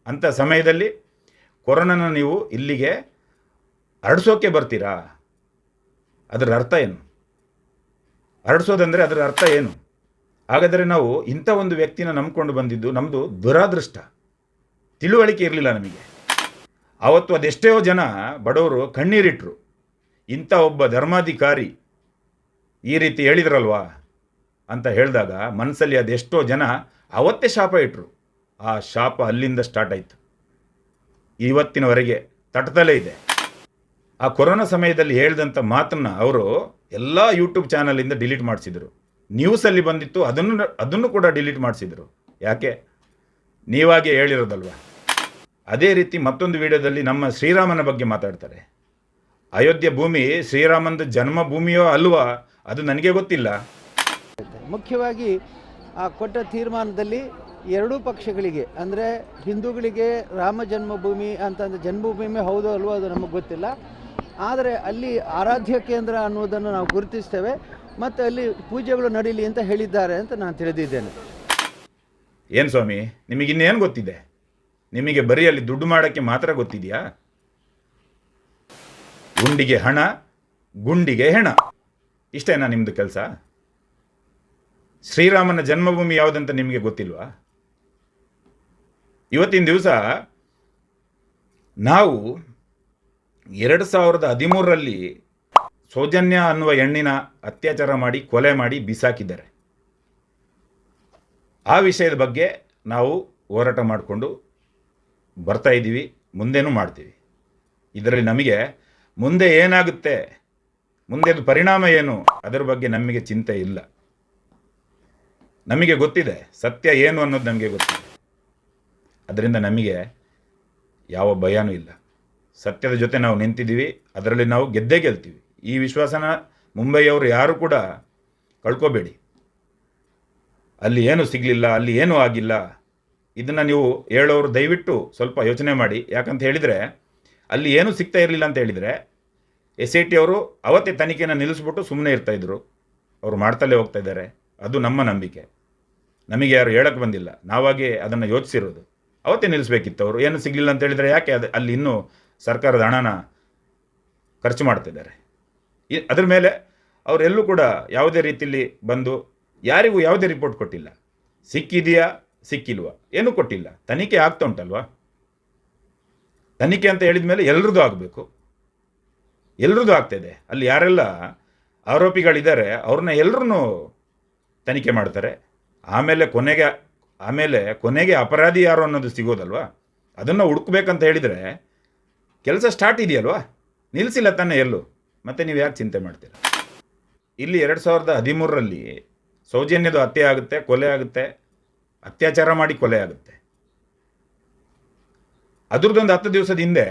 ಅಂಥ ಸಮಯದಲ್ಲಿ ಕೊರೋನಾನ ನೀವು ಇಲ್ಲಿಗೆ ಹರಡ್ಸೋಕೆ ಬರ್ತೀರಾ? ಅದರ ಅರ್ಥ ಏನು? ಹರಡ್ಸೋದಂದರೆ ಅದರ ಅರ್ಥ ಏನು? ಹಾಗಾದರೆ ನಾವು ಇಂಥ ಒಂದು ವ್ಯಕ್ತಿನ ನಂಬ್ಕೊಂಡು ಬಂದಿದ್ದು ನಮ್ಮದು ದುರಾದೃಷ್ಟ. ತಿಳುವಳಿಕೆ ಇರಲಿಲ್ಲ ನಮಗೆ. ಆವತ್ತು ಅದೆಷ್ಟೋ ಜನ ಬಡವರು ಕಣ್ಣೀರಿಟ್ರು. ಇಂಥ ಒಬ್ಬ ಧರ್ಮಾಧಿಕಾರಿ ಈ ರೀತಿ ಹೇಳಿದ್ರಲ್ವಾ? ಅಂತ ಹೇಳಿದಾಗ ಮನಸ್ಸಲ್ಲಿ ಅದೆಷ್ಟೋ ಜನ ಅವತ್ತೇ ಶಾಪ ಇಟ್ಟರು ಆ ಶಾಪ ಅಲ್ಲಿಂದ ಸ್ಟಾರ್ಟ್ ಆಯಿತು. ಇವತ್ತಿನವರೆಗೆ ತಟದಲ್ಲೇ ಇದೆ. ಆ ಕೊರೋನಾ ಸಮಯದಲ್ಲಿ ಹೇಳಿದಂಥ ಮಾತನ್ನು ಅವರು ಎಲ್ಲ ಯೂಟ್ಯೂಬ್ ಚಾನಲಿಂದ ಡಿಲೀಟ್ ಮಾಡಿಸಿದರು. ನ್ಯೂಸಲ್ಲಿ ಬಂದಿತ್ತು, ಅದನ್ನು ಅದನ್ನು ಕೂಡ ಡಿಲೀಟ್ ಮಾಡಿಸಿದರು. ಯಾಕೆ? ನೀವಾಗೆ ಹೇಳಿರೋದಲ್ವ? ಅದೇ ರೀತಿ ಮತ್ತೊಂದು ವಿಡಿಯೋದಲ್ಲಿ ನಮ್ಮ ಶ್ರೀರಾಮನ ಬಗ್ಗೆ ಮಾತಾಡ್ತಾರೆ. ಅಯೋಧ್ಯೆ ಭೂಮಿ ಶ್ರೀರಾಮಂದು ಜನ್ಮಭೂಮಿಯೋ ಅಲ್ವಾ? ಅದು ನನಗೆ ಗೊತ್ತಿಲ್ಲ. ಮುಖ್ಯವಾಗಿ ಆ ಕೊಟ್ಟ ತೀರ್ಮಾನದಲ್ಲಿ ಎರಡೂ ಪಕ್ಷಗಳಿಗೆ, ಅಂದರೆ ಹಿಂದೂಗಳಿಗೆ ರಾಮ ಜನ್ಮಭೂಮಿ ಅಂತಂದ್ರೆ ಜನ್ಮಭೂಮಿ ಹೌದೋ ಅಲ್ವೋ ಅದು ನಮಗೆ ಗೊತ್ತಿಲ್ಲ. ಆದರೆ ಅಲ್ಲಿ ಆರಾಧ್ಯ ಕೇಂದ್ರ ಅನ್ನೋದನ್ನು ನಾವು ಗುರುತಿಸ್ತೇವೆ. ಮತ್ತು ಅಲ್ಲಿ ಪೂಜೆಗಳು ನಡೀಲಿ ಅಂತ ಹೇಳಿದ್ದಾರೆ ಅಂತ ನಾನು ತಿಳಿದಿದ್ದೇನೆ. ಏನು ಸ್ವಾಮಿ, ನಿಮಗೆ ಇನ್ನೇನು ಗೊತ್ತಿದೆ? ನಿಮಗೆ ಬರೀ ಅಲ್ಲಿ ದುಡ್ಡು ಮಾಡೋಕ್ಕೆ ಮಾತ್ರ ಗೊತ್ತಿದೆಯಾ? ಗುಂಡಿಗೆ ಹಣ, ಗುಂಡಿಗೆ ಹೆಣ. ಇಷ್ಟೇನಾ ನಿಮ್ಮದು ಕೆಲಸ? ಶ್ರೀರಾಮನ ಜನ್ಮಭೂಮಿ ಯಾವುದಂತ ನಿಮಗೆ ಗೊತ್ತಿಲ್ವಾ? ಇವತ್ತಿನ ದಿವಸ ನಾವು ಎರಡು ಸಾವಿರದ ಹದಿಮೂರರಲ್ಲಿ ಸೌಜನ್ಯ ಅನ್ನುವ ಹೆಣ್ಣಿನ ಅತ್ಯಾಚಾರ ಮಾಡಿ, ಕೊಲೆ ಮಾಡಿ ಬಿಸಾಕಿದ್ದಾರೆ. ಆ ವಿಷಯದ ಬಗ್ಗೆ ನಾವು ಹೋರಾಟ ಮಾಡಿಕೊಂಡು ಬರ್ತಾ ಇದ್ದೀವಿ, ಮುಂದೇನೂ ಮಾಡ್ತೀವಿ. ಇದರಲ್ಲಿ ನಮಗೆ ಮುಂದೆ ಏನಾಗುತ್ತೆ ಮುಂದೆದು ಪರಿಣಾಮ ಏನು, ಅದರ ಬಗ್ಗೆ ನಮಗೆ ಚಿಂತೆ ಇಲ್ಲ. ನಮಗೆ ಗೊತ್ತಿದೆ, ಸತ್ಯ ಏನು ಅನ್ನೋದು ನಮಗೆ ಗೊತ್ತಿದೆ ಅದರಿಂದ ನಮಗೆ ಯಾವ ಭಯನೂ ಇಲ್ಲ. ಸತ್ಯದ ಜೊತೆ ನಾವು ನಿಂತಿದ್ದೀವಿ, ಅದರಲ್ಲಿ ನಾವು ಗೆದ್ದೇ ಗೆಲ್ತೀವಿ. ಈ ವಿಶ್ವಾಸನ ಮುಂಬೈಯವರು ಯಾರು ಕೂಡ ಕಳ್ಕೋಬೇಡಿ. ಅಲ್ಲಿ ಏನು ಸಿಗಲಿಲ್ಲ, ಅಲ್ಲಿ ಏನೂ ಆಗಿಲ್ಲ, ಇದನ್ನು ನೀವು ಹೇಳೋರು ದಯವಿಟ್ಟು ಸ್ವಲ್ಪ ಯೋಚನೆ ಮಾಡಿ. ಯಾಕಂತ ಹೇಳಿದರೆ, ಅಲ್ಲಿ ಏನೂ ಸಿಗ್ತಾ ಇರಲಿಲ್ಲ ಅಂತ ಹೇಳಿದರೆ, ಎಸ್ ಐ ಟಿ ಅವರು ಅವತ್ತೇ ತನಿಖೆನ ನಿಲ್ಲಿಸ್ಬಿಟ್ಟು ಸುಮ್ಮನೆ ಇರ್ತಾಯಿದ್ರು ಅವರು ಮಾಡ್ತಲೇ ಹೋಗ್ತಾ ಇದ್ದಾರೆ. ಅದು ನಮ್ಮ ನಂಬಿಕೆ. ನಮಗೆ ಯಾರು ಹೇಳಕ್ಕೆ ಬಂದಿಲ್ಲ. ನಾವಾಗಿ ಅದನ್ನು ಯೋಚಿಸಿರೋದು. ಅವತ್ತೇ ನಿಲ್ಲಿಸ್ಬೇಕಿತ್ತು. ಅವರು ಏನು ಸಿಗಲಿಲ್ಲ ಅಂತ ಹೇಳಿದರೆ ಯಾಕೆ ಅದು ಅಲ್ಲಿ ಇನ್ನೂ ಸರ್ಕಾರದ ಹಣನ ಖರ್ಚು ಮಾಡ್ತಿದ್ದಾರೆ. ಅದರ ಮೇಲೆ ಅವರೆಲ್ಲೂ ಕೂಡ ಯಾವುದೇ ರೀತಿಯಲ್ಲಿ ಬಂದು ಯಾರಿಗೂ ಯಾವುದೇ ರಿಪೋರ್ಟ್ ಕೊಟ್ಟಿಲ್ಲ. ಸಿಕ್ಕಿದೆಯಾ, ಸಿಕ್ಕಿಲ್ವಾ? ಏನೂ ಕೊಟ್ಟಿಲ್ಲ. ತನಿಖೆ ಆಗ್ತಾ ಉಂಟಲ್ವಾ? ತನಿಖೆ ಅಂತ ಹೇಳಿದ ಮೇಲೆ ಎಲ್ರದ್ದು ಆಗಬೇಕು. ಎಲ್ರದ್ದು ಆಗ್ತಾಯಿದೆ ಅಲ್ಲಿ ಯಾರೆಲ್ಲ ಆರೋಪಿಗಳಿದ್ದಾರೆ, ಅವ್ರನ್ನ ಎಲ್ಲರೂ ತನಿಖೆ ಮಾಡ್ತಾರೆ. ಆಮೇಲೆ ಕೊನೆಗೆ ಆಮೇಲೆ ಕೊನೆಗೆ ಅಪರಾಧಿ ಯಾರು ಅನ್ನೋದು ಸಿಗೋದಲ್ವಾ? ಅದನ್ನು ಹುಡುಕ್ಬೇಕಂತ ಹೇಳಿದರೆ ಕೆಲಸ ಸ್ಟಾರ್ಟ್ ಇದೆಯಲ್ವಾ? ನಿಲ್ಲಿಸಿಲ್ಲ ತಾನೇ ಎಲ್ಲೂ. ಮತ್ತೆ ನೀವು ಯಾಕೆ ಚಿಂತೆ ಮಾಡ್ತೀರ? ಇಲ್ಲಿ ಎರಡು ಸಾವಿರದ ಹದಿಮೂರರಲ್ಲಿ ಸೌಜನ್ಯದ ಹತ್ಯೆ ಆಗುತ್ತೆ, ಕೊಲೆ ಆಗುತ್ತೆ, ಅತ್ಯಾಚಾರ ಮಾಡಿ ಕೊಲೆ ಆಗುತ್ತೆ. ಅದ್ರದ್ದೊಂದು ಹತ್ತು ದಿವಸದ ಹಿಂದೆ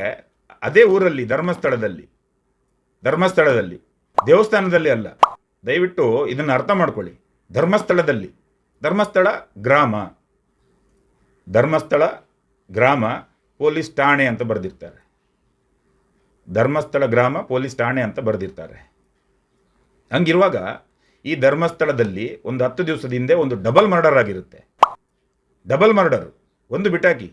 ಅದೇ ಊರಲ್ಲಿ, ಧರ್ಮಸ್ಥಳದಲ್ಲಿ ಧರ್ಮಸ್ಥಳದಲ್ಲಿ, ದೇವಸ್ಥಾನದಲ್ಲಿ ಅಲ್ಲ. ದಯವಿಟ್ಟು ಇದನ್ನು ಅರ್ಥ ಮಾಡ್ಕೊಳ್ಳಿ. ಧರ್ಮಸ್ಥಳದಲ್ಲಿ. ಧರ್ಮಸ್ಥಳ ಗ್ರಾಮ. ಧರ್ಮಸ್ಥಳ, ಗ್ರಾಮ, ಪೊಲೀಸ್ ಠಾಣೆ ಅಂತ ಬರೆದಿರ್ತಾರೆ. ಧರ್ಮಸ್ಥಳ, ಗ್ರಾಮ, ಪೊಲೀಸ್ ಠಾಣೆ ಅಂತ ಬರೆದಿರ್ತಾರೆ. ಹಂಗಿರುವಾಗ ಈ ಧರ್ಮಸ್ಥಳದಲ್ಲಿ ಒಂದು ಹತ್ತು ದಿವಸದ ಹಿಂದೆ ಒಂದು ಡಬಲ್ ಮರ್ಡರ್ ಆಗಿರುತ್ತೆ. ಡಬಲ್ ಮರ್ಡರ್, ಒಂದು ಬಿಟಾಕಿ.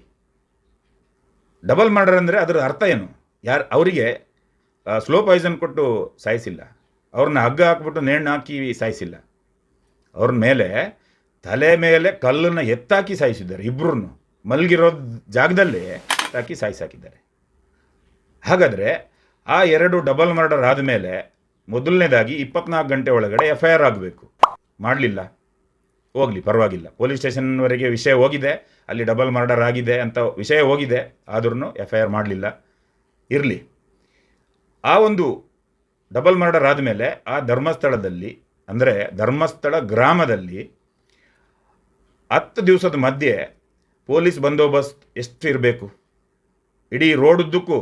ಡಬಲ್ ಮರ್ಡರ್ ಅಂದರೆ ಅದರ ಅರ್ಥ ಏನು? ಯಾರು, ಅವರಿಗೆ ಸ್ಲೋ ಪಾಯ್ಸನ್ ಕೊಟ್ಟು ಸಾಯಿಸಿಲ್ಲ. ಅವ್ರನ್ನ ಹಗ್ಗ ಹಾಕ್ಬಿಟ್ಟು ನೇಣು ಹಾಕಿ ಸಾಯಿಸಿಲ್ಲ. ಅವ್ರ ಮೇಲೆ ತಲೆ ಮೇಲೆ ಕಲ್ಲನ್ನು ಎತ್ತಾಕಿ ಸಾಯಿಸಿದ್ದಾರೆ ಇಬ್ಬರೂ ಮಲಗಿರೋ ಜಾಗದಲ್ಲೇ ಎತ್ತಾಕಿ ಸಾಯಿಸಾಕಿದ್ದಾರೆ. ಹಾಗಾದರೆ ಆ ಎರಡು ಡಬಲ್ ಮರ್ಡರ್ ಆದಮೇಲೆ ಮೊದಲನೇದಾಗಿ ಇಪ್ಪತ್ನಾಲ್ಕು ಗಂಟೆ ಒಳಗಡೆ ಎಫ್ ಐ ಆರ್ ಆಗಬೇಕು. ಮಾಡಲಿಲ್ಲ. ಹೋಗಲಿ, ಪರವಾಗಿಲ್ಲ. ಪೊಲೀಸ್ ಸ್ಟೇಷನ್ವರೆಗೆ ವಿಷಯ ಹೋಗಿದೆ. ಅಲ್ಲಿ ಡಬಲ್ ಮರ್ಡರ್ ಆಗಿದೆ ಅಂತ ವಿಷಯ ಹೋಗಿದೆ. ಆದ್ರೂ ಎಫ್ ಐ ಆರ್ ಮಾಡಲಿಲ್ಲ. ಇರಲಿ. ಆ ಒಂದು ಡಬಲ್ ಮರ್ಡರ್ ಆದಮೇಲೆ ಆ ಧರ್ಮಸ್ಥಳದಲ್ಲಿ, ಅಂದರೆ ಧರ್ಮಸ್ಥಳ ಗ್ರಾಮದಲ್ಲಿ ಹತ್ತು ದಿವಸದ ಮಧ್ಯೆ ಪೊಲೀಸ್ ಬಂದೋಬಸ್ತ್ ಎಷ್ಟು ಇರಬೇಕು ಇಡೀ ರೋಡುದ್ದಕ್ಕೂ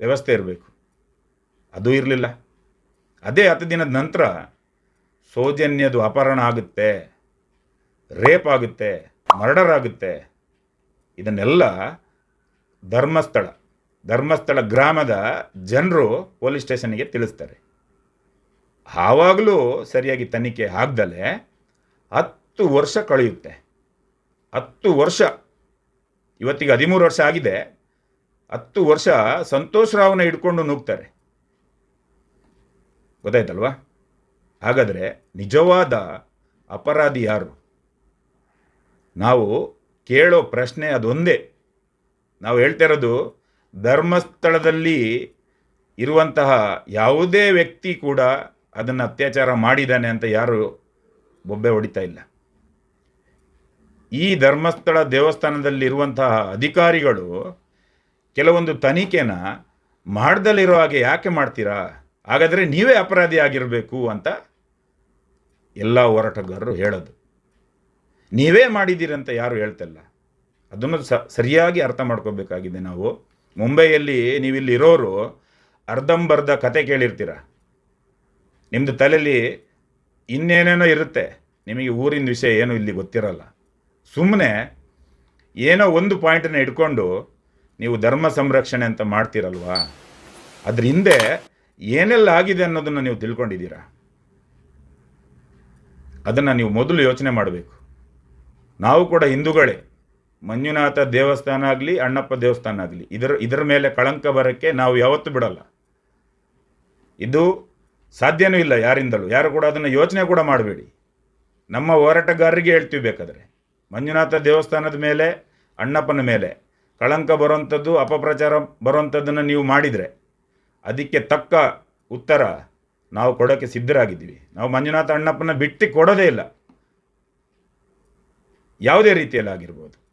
ವ್ಯವಸ್ಥೆ ಇರಬೇಕು. ಅದು ಇರಲಿಲ್ಲ. ಅದೇ ಹತ್ತು ದಿನದ ನಂತರ ಸೌಜನ್ಯದು ಅಪಹರಣ ಆಗುತ್ತೆ, ರೇಪ್ ಆಗುತ್ತೆ, ಮರ್ಡರ್ ಆಗುತ್ತೆ. ಇದನ್ನೆಲ್ಲ ಧರ್ಮಸ್ಥಳ ಧರ್ಮಸ್ಥಳ ಗ್ರಾಮದ ಜನರು ಪೊಲೀಸ್ ಸ್ಟೇಷನ್ಗೆ ತಿಳಿಸ್ತಾರೆ. ಆವಾಗಲೂ ಸರಿಯಾಗಿ ತನಿಖೆ ಆಗ್ದಲೇ ಹತ್ತು ವರ್ಷ ಕಳೆಯುತ್ತೆ. ಹತ್ತು ವರ್ಷ. ಇವತ್ತಿಗೆ ಹದಿಮೂರು ವರ್ಷ ಆಗಿದೆ. ಹತ್ತು ವರ್ಷ ಸಂತೋಷ್ ರಾವ್ನ ಹಿಡ್ಕೊಂಡು ನುಗ್ತಾರೆ. ಗೊತ್ತಾಯ್ತಲ್ವಾ? ಹಾಗಾದರೆ ನಿಜವಾದ ಅಪರಾಧಿ ಯಾರು? ನಾವು ಕೇಳೋ ಪ್ರಶ್ನೆ ಅದೊಂದೇ. ನಾವು ಹೇಳ್ತಾ ಇರೋದು ಧರ್ಮಸ್ಥಳದಲ್ಲಿ ಇರುವಂತಹ ಯಾವುದೇ ವ್ಯಕ್ತಿ ಕೂಡ ಅದನ್ನು ಅತ್ಯಾಚಾರ ಮಾಡಿದ್ದಾನೆ ಅಂತ ಯಾರು ಬೊಬ್ಬೆ ಹೊಡಿತಾ ಇಲ್ಲ. ಈ ಧರ್ಮಸ್ಥಳ ದೇವಸ್ಥಾನದಲ್ಲಿರುವಂತಹ ಅಧಿಕಾರಿಗಳು ಕೆಲವೊಂದು ತನಿಖೆನ ಮಾಡ್ದಲ್ಲಿರೋ ಹಾಗೆ ಯಾಕೆ ಮಾಡ್ತೀರಾ? ಹಾಗಾದರೆ ನೀವೇ ಅಪರಾಧಿ ಆಗಿರಬೇಕು ಅಂತ ಎಲ್ಲ ಹೋರಾಟಗಾರರು ಹೇಳೋದು. ನೀವೇ ಮಾಡಿದ್ದೀರಂತ ಯಾರು ಹೇಳ್ತಲ್ಲ. ಅದನ್ನು ಸರಿಯಾಗಿ ಅರ್ಥ ಮಾಡ್ಕೋಬೇಕಾಗಿದೆ ನಾವು. ಮುಂಬೈಯಲ್ಲಿ ನೀವಿಲ್ಲಿ ಇರೋರು ಅರ್ಧಂಬರ್ಧ ಕತೆ ಕೇಳಿರ್ತೀರ. ನಿಮ್ಮದು ತಲೆಯಲ್ಲಿ ಇನ್ನೇನೇನೋ ಇರುತ್ತೆ. ನಿಮಗೆ ಊರಿನ ವಿಷಯ ಏನೂ ಇಲ್ಲಿ ಗೊತ್ತಿರಲ್ಲ. ಸುಮ್ಮನೆ ಏನೋ ಒಂದು ಪಾಯಿಂಟನ್ನು ಇಟ್ಕೊಂಡು ನೀವು ಧರ್ಮ ಸಂರಕ್ಷಣೆ ಅಂತ ಮಾಡ್ತೀರಲ್ವಾ? ಅದ್ರ ಹಿಂದೆ ಏನೆಲ್ಲ ಆಗಿದೆ ಅನ್ನೋದನ್ನು ನೀವು ತಿಳ್ಕೊಂಡಿದ್ದೀರಾ? ಅದನ್ನು ನೀವು ಮೊದಲು ಯೋಚನೆ ಮಾಡಬೇಕು. ನಾವು ಕೂಡ ಹಿಂದೂಗಳೇ, ಮಂಜುನಾಥ ದೇವಸ್ಥಾನ ಆಗಲಿ, ಅಣ್ಣಪ್ಪ ದೇವಸ್ಥಾನ ಆಗಲಿ, ಇದರ ಇದರ ಮೇಲೆ ಕಳಂಕ ಬರೋಕ್ಕೆ ನಾವು ಯಾವತ್ತೂ ಬಿಡಲ್ಲ. ಇದು ಸಾಧ್ಯನೂ ಇಲ್ಲ ಯಾರಿಂದಲೂ. ಯಾರು ಕೂಡ ಅದನ್ನು ಯೋಚನೆ ಕೂಡ ಮಾಡಬೇಡಿ. ನಮ್ಮ ಹೋರಾಟಗಾರರಿಗೆ ಹೇಳ್ತೀವಿ ಬೇಕಾದರೆ. ಮಂಜುನಾಥ ದೇವಸ್ಥಾನದ ಮೇಲೆ, ಅಣ್ಣಪ್ಪನ ಮೇಲೆ. ಕಳಂಕ ಬರುವಂಥದ್ದು, ಅಪಪ್ರಚಾರ ಬರುವಂಥದ್ದನ್ನು ನೀವು ಮಾಡಿದರೆ ಅದಕ್ಕೆ ತಕ್ಕ ಉತ್ತರ ನಾವು ಕೊಡೋಕ್ಕೆ ಸಿದ್ಧರಾಗಿದ್ದೀವಿ. ನಾವು ಮಂಜುನಾಥ ಅಣ್ಣಪ್ಪನ ಬಿಟ್ಟು ಕೊಡೋದೇ ಇಲ್ಲ. ಯಾವುದೇ ರೀತಿಯಲ್ಲಿ ಆಗಿರ್ಬೋದು.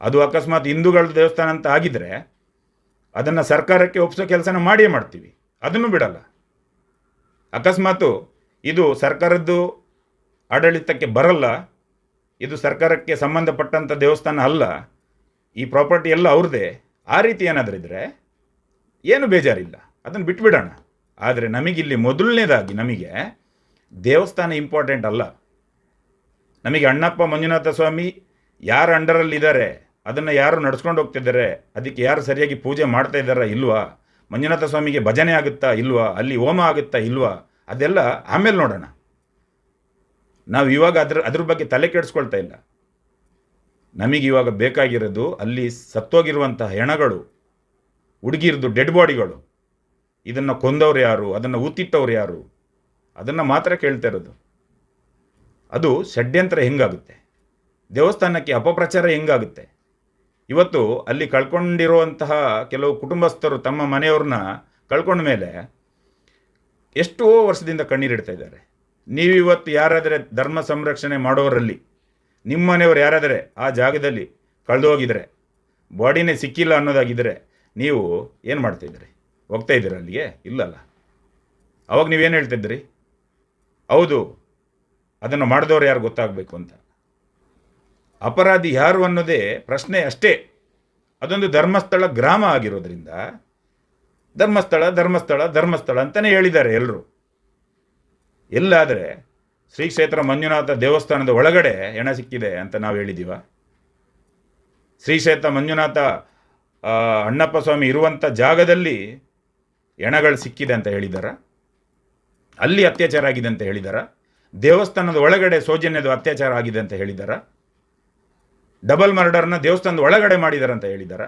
ಅದು ಅಕಸ್ಮಾತ್ ಹಿಂದೂಗಳ ದೇವಸ್ಥಾನ ಅಂತ ಆಗಿದ್ರೆ ಅದನ್ನು ಸರ್ಕಾರಕ್ಕೆ ಒಪ್ಪಿಸೋ ಕೆಲಸನ ಮಾಡಿಯೇ ಮಾಡ್ತೀವಿ. ಅದನ್ನು ಬಿಡಲ್ಲ. ಅಕಸ್ಮಾತು ಇದು ಸರ್ಕಾರದ್ದು ಆಡಳಿತಕ್ಕೆ ಬರಲ್ಲ. ಇದು ಸರ್ಕಾರಕ್ಕೆ ಸಂಬಂಧಪಟ್ಟಂಥ ದೇವಸ್ಥಾನ ಅಲ್ಲ. ಈ ಪ್ರಾಪರ್ಟಿ ಎಲ್ಲ ಅವ್ರದ್ದೇ ಆ ರೀತಿ ಏನಾದರೂ ಇದ್ದರೆ ಏನು ಬೇಜಾರಿಲ್ಲ. ಅದನ್ನು ಬಿಟ್ಬಿಡೋಣ. ಆದರೆ ನಮಗಿಲ್ಲಿ ಮೊದಲನೇದಾಗಿ ನಮಗೆ ದೇವಸ್ಥಾನ ಇಂಪಾರ್ಟೆಂಟ್ ಅಲ್ಲ. ನಮಗೆ ಅಣ್ಣಪ್ಪ ಮಂಜುನಾಥ ಸ್ವಾಮಿ ಯಾರ ಅಂಡರಲ್ಲಿದ್ದಾರೆ ಅದನ್ನು ಯಾರು ನಡ್ಸ್ಕೊಂಡು ಹೋಗ್ತಿದ್ದಾರೆ, ಅದಕ್ಕೆ ಯಾರು ಸರಿಯಾಗಿ ಪೂಜೆ ಮಾಡ್ತಾ ಇದ್ದಾರಾ ಇಲ್ವಾ, ಮಂಜುನಾಥ ಸ್ವಾಮಿಗೆ ಭಜನೆ ಆಗುತ್ತಾ ಇಲ್ವಾ, ಅಲ್ಲಿ ಹೋಮ ಆಗುತ್ತಾ ಇಲ್ವಾ, ಅದೆಲ್ಲ ಆಮೇಲೆ ನೋಡೋಣ. ನಾವು ಇವಾಗ ಅದ್ರ ಅದ್ರ ಬಗ್ಗೆ ತಲೆ ಕೆಡಿಸ್ಕೊಳ್ತಾ ಇಲ್ಲ. ನಮಗೆ ಇವಾಗ ಬೇಕಾಗಿರೋದು ಅಲ್ಲಿ ಸತ್ತೋಗಿರುವಂತಹ ಹೆಣಗಳು, ಹುಡುಗಿರದು ಡೆಡ್ ಬಾಡಿಗಳು, ಇದನ್ನು ಕೊಂದವ್ರು ಯಾರು, ಅದನ್ನು ಊತಿಟ್ಟವ್ರು ಯಾರು, ಅದನ್ನು ಮಾತ್ರ ಕೇಳ್ತಾ ಇರೋದು. ಅದು ಷಡ್ಯಂತ್ರ ಹೆಂಗಾಗುತ್ತೆ? ದೇವಸ್ಥಾನಕ್ಕೆ ಅಪಪ್ರಚಾರ ಹೆಂಗಾಗುತ್ತೆ? ಇವತ್ತು ಅಲ್ಲಿ ಕಳ್ಕೊಂಡಿರುವಂತಹ ಕೆಲವು ಕುಟುಂಬಸ್ಥರು ತಮ್ಮ ಮನೆಯವ್ರನ್ನ ಕಳ್ಕೊಂಡ ಮೇಲೆ ಎಷ್ಟೋ ವರ್ಷದಿಂದ ಕಣ್ಣೀರಿಡ್ತಾ ಇದ್ದಾರೆ. ನೀವಿವತ್ತು ಯಾರಾದರೆ ಧರ್ಮ ಸಂರಕ್ಷಣೆ ಮಾಡೋರಲ್ಲಿ ನಿಮ್ಮ ಮನೆಯವರು ಯಾರಾದರೆ ಆ ಜಾಗದಲ್ಲಿ ಕಳೆದು ಹೋಗಿದರೆ ಬಾಡಿನೇ ಸಿಕ್ಕಿಲ್ಲ ಅನ್ನೋದಾಗಿದ್ದರೆ ನೀವು ಏನು ಮಾಡ್ತಾಯಿದ್ದೀರಿ ಹೋಗ್ತಾ ಇದ್ದೀರಾ ಅಲ್ಲಿಗೆ? ಇಲ್ಲಲ್ಲ. ಅವಾಗ ನೀವೇನು ಹೇಳ್ತಿದ್ರಿ ಹೌದು, ಅದನ್ನು ಮಾಡಿದವ್ರು ಯಾರು ಗೊತ್ತಾಗಬೇಕು ಅಂತ. ಅಪರಾಧಿ ಯಾರು ಅನ್ನೋದೇ ಪ್ರಶ್ನೆ ಅಷ್ಟೇ. ಅದೊಂದು ಧರ್ಮಸ್ಥಳ ಗ್ರಾಮ ಆಗಿರೋದ್ರಿಂದ, ಧರ್ಮಸ್ಥಳ ಧರ್ಮಸ್ಥಳ ಧರ್ಮಸ್ಥಳ ಅಂತಲೇ ಹೇಳಿದ್ದಾರೆ ಎಲ್ಲರೂ ಎಲ್ಲಾದರೆ ಶ್ರೀ ಕ್ಷೇತ್ರ ಮಂಜುನಾಥ ದೇವಸ್ಥಾನದ ಒಳಗಡೆ ಹೆಣ ಸಿಕ್ಕಿದೆ ಅಂತ ನಾವು ಹೇಳಿದ್ದೀವ ಶ್ರೀ ಕ್ಷೇತ್ರ ಮಂಜುನಾಥ ಅಣ್ಣಪ್ಪ ಸ್ವಾಮಿ ಇರುವಂಥ ಜಾಗದಲ್ಲಿ ಹೆಣಗಳು ಸಿಕ್ಕಿದೆ ಅಂತ ಹೇಳಿದಾರ. ಅಲ್ಲಿ ಅತ್ಯಾಚಾರ ಆಗಿದೆ ಅಂತ ಹೇಳಿದಾರ. ದೇವಸ್ಥಾನದ ಒಳಗಡೆ ಸೌಜನ್ಯದ ಅತ್ಯಾಚಾರ ಆಗಿದೆ ಅಂತ ಹೇಳಿದಾರ. ಡಬಲ್ ಮರ್ಡರ್ನ ದೇವಸ್ಥಾನದ ಒಳಗಡೆ ಮಾಡಿದ್ದಾರೆ ಅಂತ ಹೇಳಿದಾರ.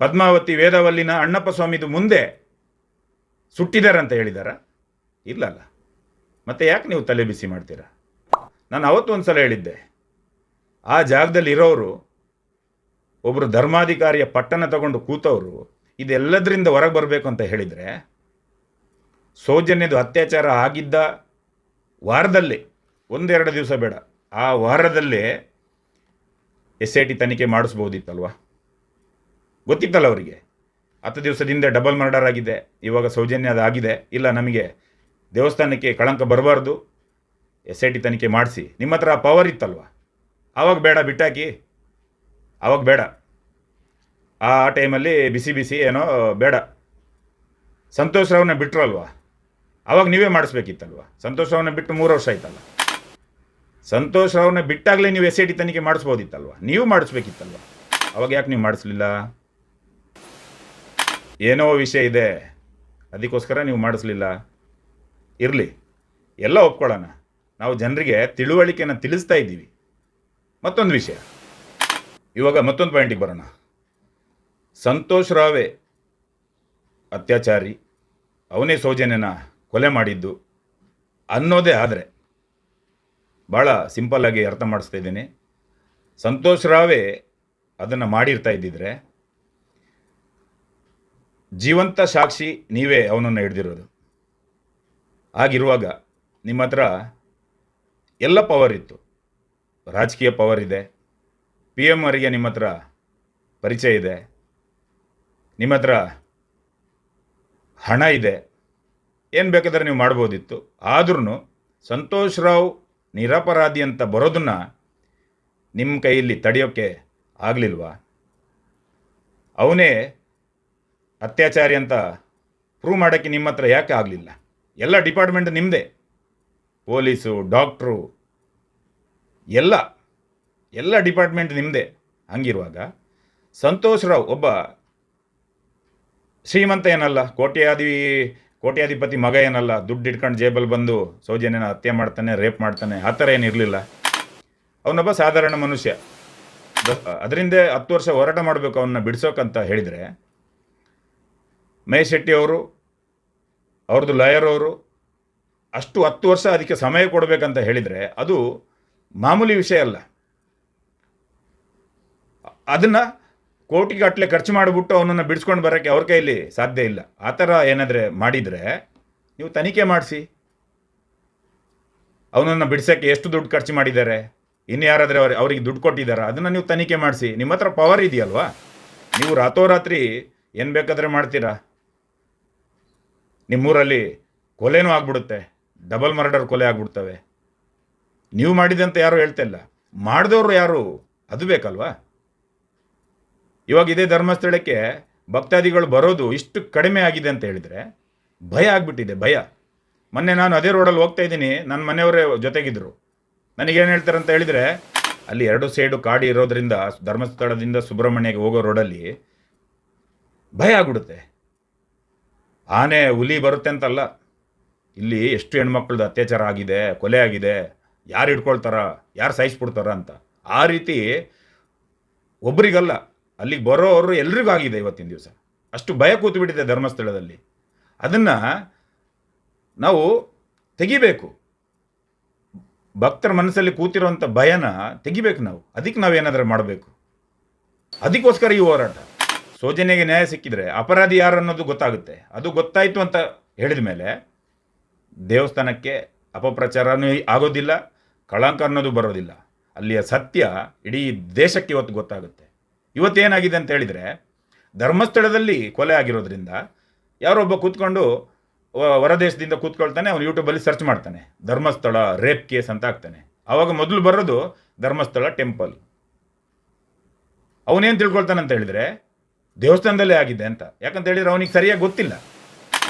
ಪದ್ಮಾವತಿ ವೇದವಲ್ಲಿನ ಅಣ್ಣಪ್ಪ ಸ್ವಾಮಿದು ಮುಂದೆ ಸುಟ್ಟಿದ್ದಾರೆ ಅಂತ ಹೇಳಿದಾರ? ಇಲ್ಲಲ್ಲ. ಮತ್ತೆ ಯಾಕೆ ನೀವು ತಲೆ ಬಿಸಿ ಮಾಡ್ತೀರಾ? ನಾನು ಅವತ್ತು ಒಂದು ಸಲ ಹೇಳಿದ್ದೆ. ಆ ಜಾಗದಲ್ಲಿ ಇರೋರು ಒಬ್ಬರು ಧರ್ಮಾಧಿಕಾರಿಯ ಪಟ್ಟಣ ತಗೊಂಡು ಕೂತವರು, ಇದೆಲ್ಲದರಿಂದ ಹೊರಗೆ ಬರಬೇಕು ಅಂತ ಹೇಳಿದರೆ, ಸೌಜನ್ಯದ ಅತ್ಯಾಚಾರ ಆಗಿದ್ದ ವಾರದಲ್ಲಿ, ಒಂದೆರಡು ದಿವಸ ಬೇಡ, ಆ ವಾರದಲ್ಲೇ ಎಸ್ ಐ ಟಿ ತನಿಖೆ ಮಾಡಿಸ್ಬೋದಿತ್ತಲ್ವ? ಗೊತ್ತಿತ್ತಲ್ಲ ಅವರಿಗೆ. ಹತ್ತು ದಿವಸದಿಂದ ಡಬಲ್ ಮರ್ಡರ್ ಆಗಿದೆ. ಇವಾಗ ಸೌಜನ್ಯ ಅದಾಗಿದೆ ಇಲ್ಲ, ನಮಗೆ ದೇವಸ್ಥಾನಕ್ಕೆ ಕಳಂಕ ಬರಬಾರ್ದು. ಎಸ್ ಐ ಟಿ ತನಿಖೆ ಮಾಡಿಸಿ. ನಿಮ್ಮ ಹತ್ರ ಪವರ್ ಇತ್ತಲ್ವ? ಆವಾಗ ಬೇಡ, ಬಿಟ್ಟಾಕಿ. ಆವಾಗ ಬೇಡ. ಆ ಟೈಮಲ್ಲಿ ಬಿಸಿ ಬಿಸಿ ಏನೋ ಬೇಡ. ಸಂತೋಷ್ ರಾವ್ನ ಬಿಟ್ರಲ್ವಾ? ಆವಾಗ ನೀವೇ ಮಾಡಿಸ್ಬೇಕಿತ್ತಲ್ವ? ಸಂತೋಷ್ ರಾವ್ನ ಬಿಟ್ಟು ಮೂರು ವರ್ಷ ಆಯ್ತಲ್ಲ. ಸಂತೋಷ್ ರಾವ್ನ ಬಿಟ್ಟಾಗಲೇ ನೀವು ಎಸ್ ಐ ಟಿ ತನಿಖೆ ಮಾಡಿಸ್ಬೋದಿತ್ತಲ್ವ? ನೀವು ಮಾಡಿಸ್ಬೇಕಿತ್ತಲ್ವ? ಅವಾಗ ಯಾಕೆ ನೀವು ಮಾಡಿಸ್ಲಿಲ್ಲ? ಏನೋ ವಿಷಯ ಇದೆ. ಅದಕ್ಕೋಸ್ಕರ ನೀವು ಮಾಡಿಸ್ಲಿಲ್ಲ. ಇರಲಿ. ಎಲ್ಲ ಒಪ್ಕೊಳ್ಳೋಣ. ನಾವು ಜನರಿಗೆ ತಿಳುವಳಿಕೆನ ತಿಳಿಸ್ತಾ ಇದ್ದೀವಿ. ಮತ್ತೊಂದು ವಿಷಯ. ಇವಾಗ ಮತ್ತೊಂದು ಪಾಯಿಂಟಿಗೆ ಬರೋಣ. ಸಂತೋಷ್ ರಾವೆ ಅತ್ಯಾಚಾರಿ. ಅವನೇ ಸೌಜನ್ಯನ ಕೊಲೆ ಮಾಡಿದ್ದು ಅನ್ನೋದೇ ಆದರೆ ಭಾಳ ಸಿಂಪಲ್ಲಾಗಿ ಅರ್ಥ ಮಾಡಿಸ್ತಾ ಇದ್ದೀನಿ. ಸಂತೋಷ್ ರಾವೆ ಅದನ್ನು ಮಾಡಿರ್ತಾ ಇದ್ದಿದ್ರೆ ಜೀವಂತ ಸಾಕ್ಷಿ ನೀವೇ ಅವನನ್ನು ಹಿಡ್ದಿರೋದು. ಆಗಿರುವಾಗ ನಿಮ್ಮ ಹತ್ರ ಎಲ್ಲ ಪವರ್ ಇತ್ತು. ರಾಜಕೀಯ ಪವರ್ ಇದೆ. ಪಿ ಎಂ ಅವರಿಗೆ ನಿಮ್ಮ ಹತ್ರ ಪರಿಚಯ ಇದೆ. ನಿಮ್ಮ ಹತ್ರ ಹಣ ಇದೆ. ಏನು ಬೇಕಾದರೆ ನೀವು ಮಾಡ್ಬೋದಿತ್ತು. ಆದ್ರೂ ಸಂತೋಷ್ ರಾವ್ ನಿರಪರಾಧಿ ಅಂತ ಬರೋದನ್ನ ನಿಮ್ಮ ಕೈಯಲ್ಲಿ ತಡೆಯೋಕ್ಕೆ ಆಗಲಿಲ್ವಾ? ಅವನೇ ಅತ್ಯಾಚಾರಿ ಅಂತ ಪ್ರೂವ್ ಮಾಡೋಕ್ಕೆ ನಿಮ್ಮ ಹತ್ರ ಯಾಕೆ ಆಗಲಿಲ್ಲ? ಎಲ್ಲ ಡಿಪಾರ್ಟ್ಮೆಂಟ್ ನಿಮ್ಮದೇ ಪೊಲೀಸು ಡಾಕ್ಟ್ರು ಎಲ್ಲ ಎಲ್ಲ ಡಿಪಾರ್ಟ್ಮೆಂಟ್ ನಿಮ್ಮದೇ ಹಂಗಿರುವಾಗ ಸಂತೋಷ್ ರಾವ್ ಒಬ್ಬ ಶ್ರೀಮಂತ ಏನಲ್ಲ, ಕೋಟ್ಯಾಧಿ, ಕೋಟ್ಯಾಧಿಪತಿ ಮಗ ಏನಲ್ಲ, ದುಡ್ಡು ಇಟ್ಕೊಂಡು ಜೇಬಲ್ಲಿ ಬಂದು ಸೌಜನ್ಯನ ಹತ್ಯೆ ಮಾಡ್ತಾನೆ ರೇಪ್ ಮಾಡ್ತಾನೆ, ಆ ಥರ ಏನಿರಲಿಲ್ಲ ಅವನೊಬ್ಬ ಸಾಧಾರಣ ಮನುಷ್ಯ. ಅದರಿಂದ ಹತ್ತು ವರ್ಷ ಹೋರಾಟ ಮಾಡಬೇಕು ಅವನ್ನ ಬಿಡಿಸೋಕಂತ ಹೇಳಿದರೆ ಅವರು ಅವ್ರದ್ದು ಲಾಯರ್ ಅವರು ಅಷ್ಟು ಹತ್ತು ವರ್ಷ ಅದಕ್ಕೆ ಸಮಯ ಕೊಡಬೇಕಂತ ಹೇಳಿದರೆ ಅದು ಮಾಮೂಲಿ ವಿಷಯ ಅಲ್ಲ. ಅದನ್ನು ಕೋಟಿಗಟ್ಟಲೆ ಖರ್ಚು ಮಾಡಿಬಿಟ್ಟು ಅವನನ್ನು ಬಿಡಿಸ್ಕೊಂಡು ಬರೋಕ್ಕೆ ಅವ್ರ ಕೈಯಲ್ಲಿ ಸಾಧ್ಯ ಇಲ್ಲ. ಆ ಥರ ಏನಾದರೆ ಮಾಡಿದರೆ ನೀವು ತನಿಖೆ ಮಾಡಿಸಿ. ಅವನನ್ನು ಬಿಡಿಸೋಕ್ಕೆ ಎಷ್ಟು ದುಡ್ಡು ಖರ್ಚು ಮಾಡಿದ್ದಾರೆ, ಇನ್ನು ಯಾರಾದರೆ ಅವ್ರ ಅವ್ರಿಗೆ ದುಡ್ಡು ಕೊಟ್ಟಿದ್ದಾರೆ, ಅದನ್ನು ನೀವು ತನಿಖೆ ಮಾಡಿಸಿ. ನಿಮ್ಮ ಹತ್ರ ಪವರ್ ಇದೆಯಲ್ವಾ? ನೀವು ರಾತೋರಾತ್ರಿ ಏನು ಬೇಕಾದರೆ ಮಾಡ್ತೀರಾ? ನಿಮ್ಮೂರಲ್ಲಿ ಕೊಲೆನೂ ಆಗ್ಬಿಡುತ್ತೆ. ಡಬಲ್ ಮರ್ಡರ್ ಕೊಲೆ ಆಗ್ಬಿಡ್ತವೆ. ನೀವು ಮಾಡಿದಂತ ಯಾರು ಹೇಳ್ತಾ ಇಲ್ಲ. ಮಾಡಿದವರು ಯಾರು, ಅದು ಬೇಕಲ್ವಾ? ಇವಾಗ ಇದೇ ಧರ್ಮಸ್ಥಳಕ್ಕೆ ಭಕ್ತಾದಿಗಳು ಬರೋದು ಇಷ್ಟು ಕಡಿಮೆ ಆಗಿದೆ ಅಂತ ಹೇಳಿದರೆ ಭಯ ಆಗಿಬಿಟ್ಟಿದೆ, ಭಯ. ಮೊನ್ನೆ ನಾನು ಅದೇ ರೋಡಲ್ಲಿ ಹೋಗ್ತಾ ಇದ್ದೀನಿ ನನ್ನ ಮನೆಯವರೇ ಜೊತೆಗಿದ್ರು. ನನಗೇನು ಹೇಳ್ತಾರೆ ಅಂತ ಹೇಳಿದರೆ, ಅಲ್ಲಿ ಎರಡು ಸೈಡು ಕಾಡಿ ಇರೋದ್ರಿಂದ, ಧರ್ಮಸ್ಥಳದಿಂದ ಸುಬ್ರಹ್ಮಣ್ಯಗೆ ಹೋಗೋ ರೋಡಲ್ಲಿ ಭಯ ಆಗ್ಬಿಡುತ್ತೆ. ಆನೆ ಹುಲಿ ಬರುತ್ತೆ ಅಂತಲ್ಲ. ಇಲ್ಲಿ ಎಷ್ಟು ಹೆಣ್ಮಕ್ಳದ್ದು ಅತ್ಯಾಚಾರ ಆಗಿದೆ, ಕೊಲೆ ಆಗಿದೆ, ಯಾರು ಹಿಡ್ಕೊಳ್ತಾರ, ಯಾರು ಸಾಯಿಸ್ಬಿಡ್ತಾರ ಅಂತ. ಆ ರೀತಿ ಒಬ್ರಿಗಲ್ಲ, ಅಲ್ಲಿಗೆ ಬರೋರು ಎಲ್ರಿಗೂ ಆಗಿದೆ ಇವತ್ತಿನ ದಿವಸ. ಅಷ್ಟು ಭಯ ಕೂತ್ಬಿಟ್ಟಿದೆ ಧರ್ಮಸ್ಥಳದಲ್ಲಿ. ಅದನ್ನು ನಾವು ತೆಗಿಬೇಕು. ಭಕ್ತರ ಮನಸ್ಸಲ್ಲಿ ಕೂತಿರೋಂಥ ಭಯನ ತೆಗಿಬೇಕು ನಾವು. ಅದಕ್ಕೆ ನಾವೇನಾದರೂ ಮಾಡಬೇಕು. ಅದಕ್ಕೋಸ್ಕರ ಈ ಹೋರಾಟ. ಸೌಜನ್ಯಗೆ ನ್ಯಾಯ ಸಿಕ್ಕಿದ್ರೆ ಅಪರಾಧಿ ಯಾರು ಅನ್ನೋದು ಗೊತ್ತಾಗುತ್ತೆ. ಅದು ಗೊತ್ತಾಯಿತು ಅಂತ ಹೇಳಿದ ಮೇಲೆ ದೇವಸ್ಥಾನಕ್ಕೆ ಅಪಪ್ರಚಾರನೂ ಆಗೋದಿಲ್ಲ, ಕಳಂಕ ಅನ್ನೋದು ಬರೋದಿಲ್ಲ. ಅಲ್ಲಿಯ ಸತ್ಯ ಇಡೀ ದೇಶಕ್ಕೆ ಇವತ್ತು ಗೊತ್ತಾಗುತ್ತೆ. ಇವತ್ತೇನಾಗಿದೆ ಅಂತ ಹೇಳಿದರೆ ಧರ್ಮಸ್ಥಳದಲ್ಲಿ ಕೊಲೆ ಆಗಿರೋದ್ರಿಂದ ಯಾರೊಬ್ಬ ಕೂತ್ಕೊಂಡು ಹೊರದೇಶದಿಂದ ಕೂತ್ಕೊಳ್ತಾನೆ, ಅವನು ಯೂಟ್ಯೂಬಲ್ಲಿ ಸರ್ಚ್ ಮಾಡ್ತಾನೆ. ಧರ್ಮಸ್ಥಳ ರೇಪ್ ಕೇಸ್ ಅಂತ ಆಗ್ತಾನೆ ಆವಾಗ ಮೊದಲು ಬರೋದು ಧರ್ಮಸ್ಥಳ ಟೆಂಪಲ್ ಅವನೇನು ಅಂತ ಹೇಳಿದರೆ ದೇವಸ್ಥಾನದಲ್ಲೇ ಆಗಿದೆ ಅಂತ. ಯಾಕಂತ ಹೇಳಿದ್ರೆ ಅವನಿಗೆ ಸರಿಯಾಗಿ ಗೊತ್ತಿಲ್ಲ.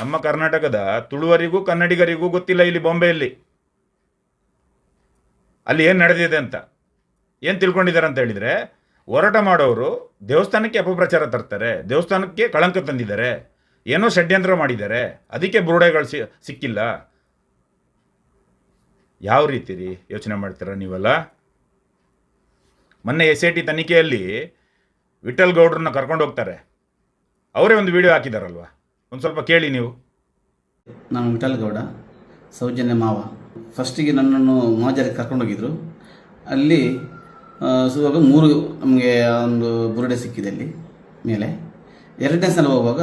ನಮ್ಮ ಕರ್ನಾಟಕದ ತುಳುವರಿಗೂ ಕನ್ನಡಿಗರಿಗೂ ಗೊತ್ತಿಲ್ಲ ಇಲ್ಲಿ ಬಾಂಬೆಯಲ್ಲಿ. ಅಲ್ಲಿ ಏನು ನಡೆದಿದೆ ಅಂತ. ಏನು ತಿಳ್ಕೊಂಡಿದ್ದಾರೆ ಅಂತ ಹೇಳಿದರೆ, ಹೋರಾಟ ಮಾಡೋರು ದೇವಸ್ಥಾನಕ್ಕೆ ಅಪಪ್ರಚಾರ ತರ್ತಾರೆ, ದೇವಸ್ಥಾನಕ್ಕೆ ಕಳಂಕ ತಂದಿದ್ದಾರೆ, ಏನೋ ಷಡ್ಯಂತ್ರ ಮಾಡಿದ್ದಾರೆ, ಅದಕ್ಕೆ ಬುರುಡೆಗಳು ಸಿಕ್ಕಿಲ್ಲ. ಯಾವ ರೀತಿ ರೀ ಯೋಚನೆ ಮಾಡ್ತೀರಾ ನೀವೆಲ್ಲ? ಮೊನ್ನೆ ಎಸ್ ಐ ಟಿ ತನಿಖೆಯಲ್ಲಿ ವಿಠಲ್ ಗೌಡ್ರನ್ನ ಕರ್ಕೊಂಡು ಹೋಗ್ತಾರೆ. ಅವರೇ ಒಂದು ವಿಡಿಯೋ ಹಾಕಿದಾರಲ್ವಾ? ಒಂದು ಸ್ವಲ್ಪ ಕೇಳಿ ನೀವು. ನಾನು ವಿಠಲ್ ಗೌಡ, ಸೌಜನ್ಯ ಮಾವ. ಫಸ್ಟಿಗೆ ನನ್ನನ್ನು ಮಾಜರಿಗೆ ಕರ್ಕೊಂಡೋಗಿದ್ರು ಅಲ್ಲಿ ಸುವಾಗ ಮೂರು ನಮಗೆ ಒಂದು ಬುರುಡೆ ಸಿಕ್ಕಿದೆ ಅಲ್ಲಿ, ಮೇಲೆ. ಎರಡನೇ ಸಲ ಹೋಗುವಾಗ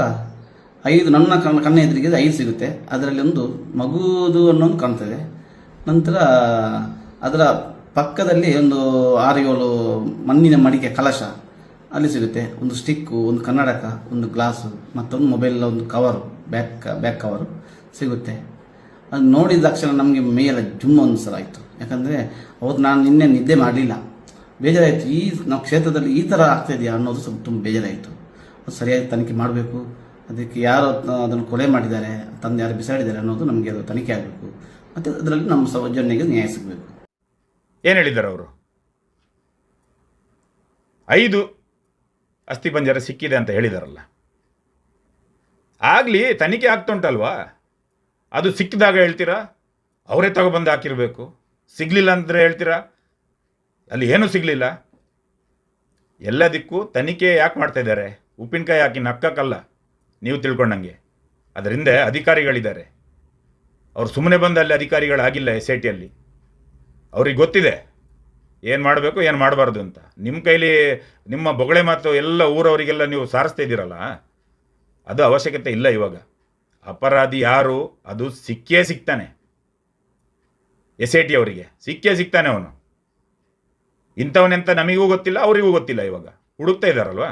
ಐದು ನನ್ನ ಕಣ್ಣ ಕಣ್ಣ ಎದುರಿಗೆ ಐದು ಸಿಗುತ್ತೆ. ಅದರಲ್ಲಿ ಒಂದು ಮಗುದು ಅನ್ನೋದು ಕಾಣ್ತದೆ. ನಂತರ ಅದರ ಪಕ್ಕದಲ್ಲಿ ಒಂದು ಆರು ಏಳು ಮಣ್ಣಿನ ಮಡಿಕೆ, ಕಲಶ. ಅಲ್ಲಿ ಸಿಗುತ್ತೆ. ಒಂದು ಸ್ಟಿಕ್ಕು, ಒಂದು ಕನ್ನಡಕ, ಒಂದು ಗ್ಲಾಸು, ಮತ್ತೊಂದು ಮೊಬೈಲ್ ಒಂದು ಕವರು ಬ್ಯಾಕ್ ಬ್ಯಾಕ್ ಕವರು ಸಿಗುತ್ತೆ. ಅದು ನೋಡಿದ ತಕ್ಷಣ ನಮಗೆ ಮೇಲ ಜುಮ್ ಒಂದು ಸಲ ಆಯಿತು ಯಾಕಂದರೆ ಅವತ್ತು ನಾನು ನಿನ್ನೆ ನಿದ್ದೆ ಮಾಡಲಿಲ್ಲ. ಬೇಜಾರಾಯಿತು. ಈ ನಾವು ಕ್ಷೇತ್ರದಲ್ಲಿ ಈ ಥರ ಆಗ್ತಾ ಇದೆಯಾ ಅನ್ನೋದು ಸ್ವಲ್ಪ ತುಂಬ ಬೇಜಾರಾಯಿತು. ಅದು ಸರಿಯಾಗಿ ತನಿಖೆ ಮಾಡಬೇಕು. ಅದಕ್ಕೆ ಯಾರು ಅದನ್ನು ಕೊಲೆ ಮಾಡಿದ್ದಾರೆ, ತಂದೆ ಯಾರು ಬಿಸಾಡಿದ್ದಾರೆ ಅನ್ನೋದು ನಮಗೆ ಅದು ತನಿಖೆ ಆಗಬೇಕು. ಮತ್ತು ಅದರಲ್ಲಿ ನಮ್ಮ ಸೌಜನ್ಯಗೆ ನ್ಯಾಯ ಸಿಗಬೇಕು. ಏನು ಹೇಳಿದ್ದಾರೆ ಅವರು? ಐದು ಅಸ್ಥಿಪಂಜರ ಸಿಕ್ಕಿದೆ ಅಂತ ಹೇಳಿದಾರಲ್ಲ. ಆಗಲಿ ತನಿಖೆ ಆಗ್ತುಂಟಲ್ವಾ? ಅದು ಸಿಕ್ಕಿದಾಗ ಹೇಳ್ತೀರಾ? ಅವರೇ ತಗೊಬಂದು ಹಾಕಿರಬೇಕು. ಸಿಗಲಿಲ್ಲ ಅಂದರೆ ಹೇಳ್ತೀರಾ? ಅಲ್ಲಿ ಏನೂ ಸಿಗಲಿಲ್ಲ? ಎಲ್ಲದಕ್ಕೂ ತನಿಖೆ ಯಾಕೆ ಮಾಡ್ತಾ ಇದ್ದಾರೆ? ಉಪ್ಪಿನಕಾಯಿ ಹಾಕಿ ನಕ್ಕಕ್ಕಲ್ಲ. ನೀವು ತಿಳ್ಕೊಂಡಂಗೆ. ಅದರಿಂದ ಅಧಿಕಾರಿಗಳಿದ್ದಾರೆ. ಅವರು ಸುಮ್ಮನೆ ಬಂದಲ್ಲಿ ಅಧಿಕಾರಿಗಳಾಗಿಲ್ಲ ಎಸ್ ಐ ಟಿಯಲ್ಲಿ ಅವ್ರಿಗೆ ಗೊತ್ತಿದೆ. ಏನು ಮಾಡಬೇಕು, ಏನು ಮಾಡಬಾರ್ದು ಅಂತ. ನಿಮ್ಮ ಕೈಲಿ ನಿಮ್ಮ ಬೊಗಳೆ ಮಾತು ಎಲ್ಲ ಊರವರಿಗೆಲ್ಲ ನೀವು ಸಾರಿಸ್ತಾ ಇದ್ದೀರಲ್ಲ, ಅದು ಅವಶ್ಯಕತೆ ಇಲ್ಲ ಇವಾಗ. ಅಪರಾಧಿ ಯಾರು, ಅದು ಸಿಕ್ಕೇ ಸಿಗ್ತಾನೆ. ಎಸ್ ಐ ಟಿ ಅವರಿಗೆ ಸಿಕ್ಕೇ ಸಿಗ್ತಾನೆ ಅವನು. ಇಂಥವನೆಂತ ನಮಗೂ ಗೊತ್ತಿಲ್ಲ, ಅವರಿಗೂ ಗೊತ್ತಿಲ್ಲ ಇವಾಗ. ಹುಡುಕ್ತಾ ಇದ್ದಾರಲ್ವಾ.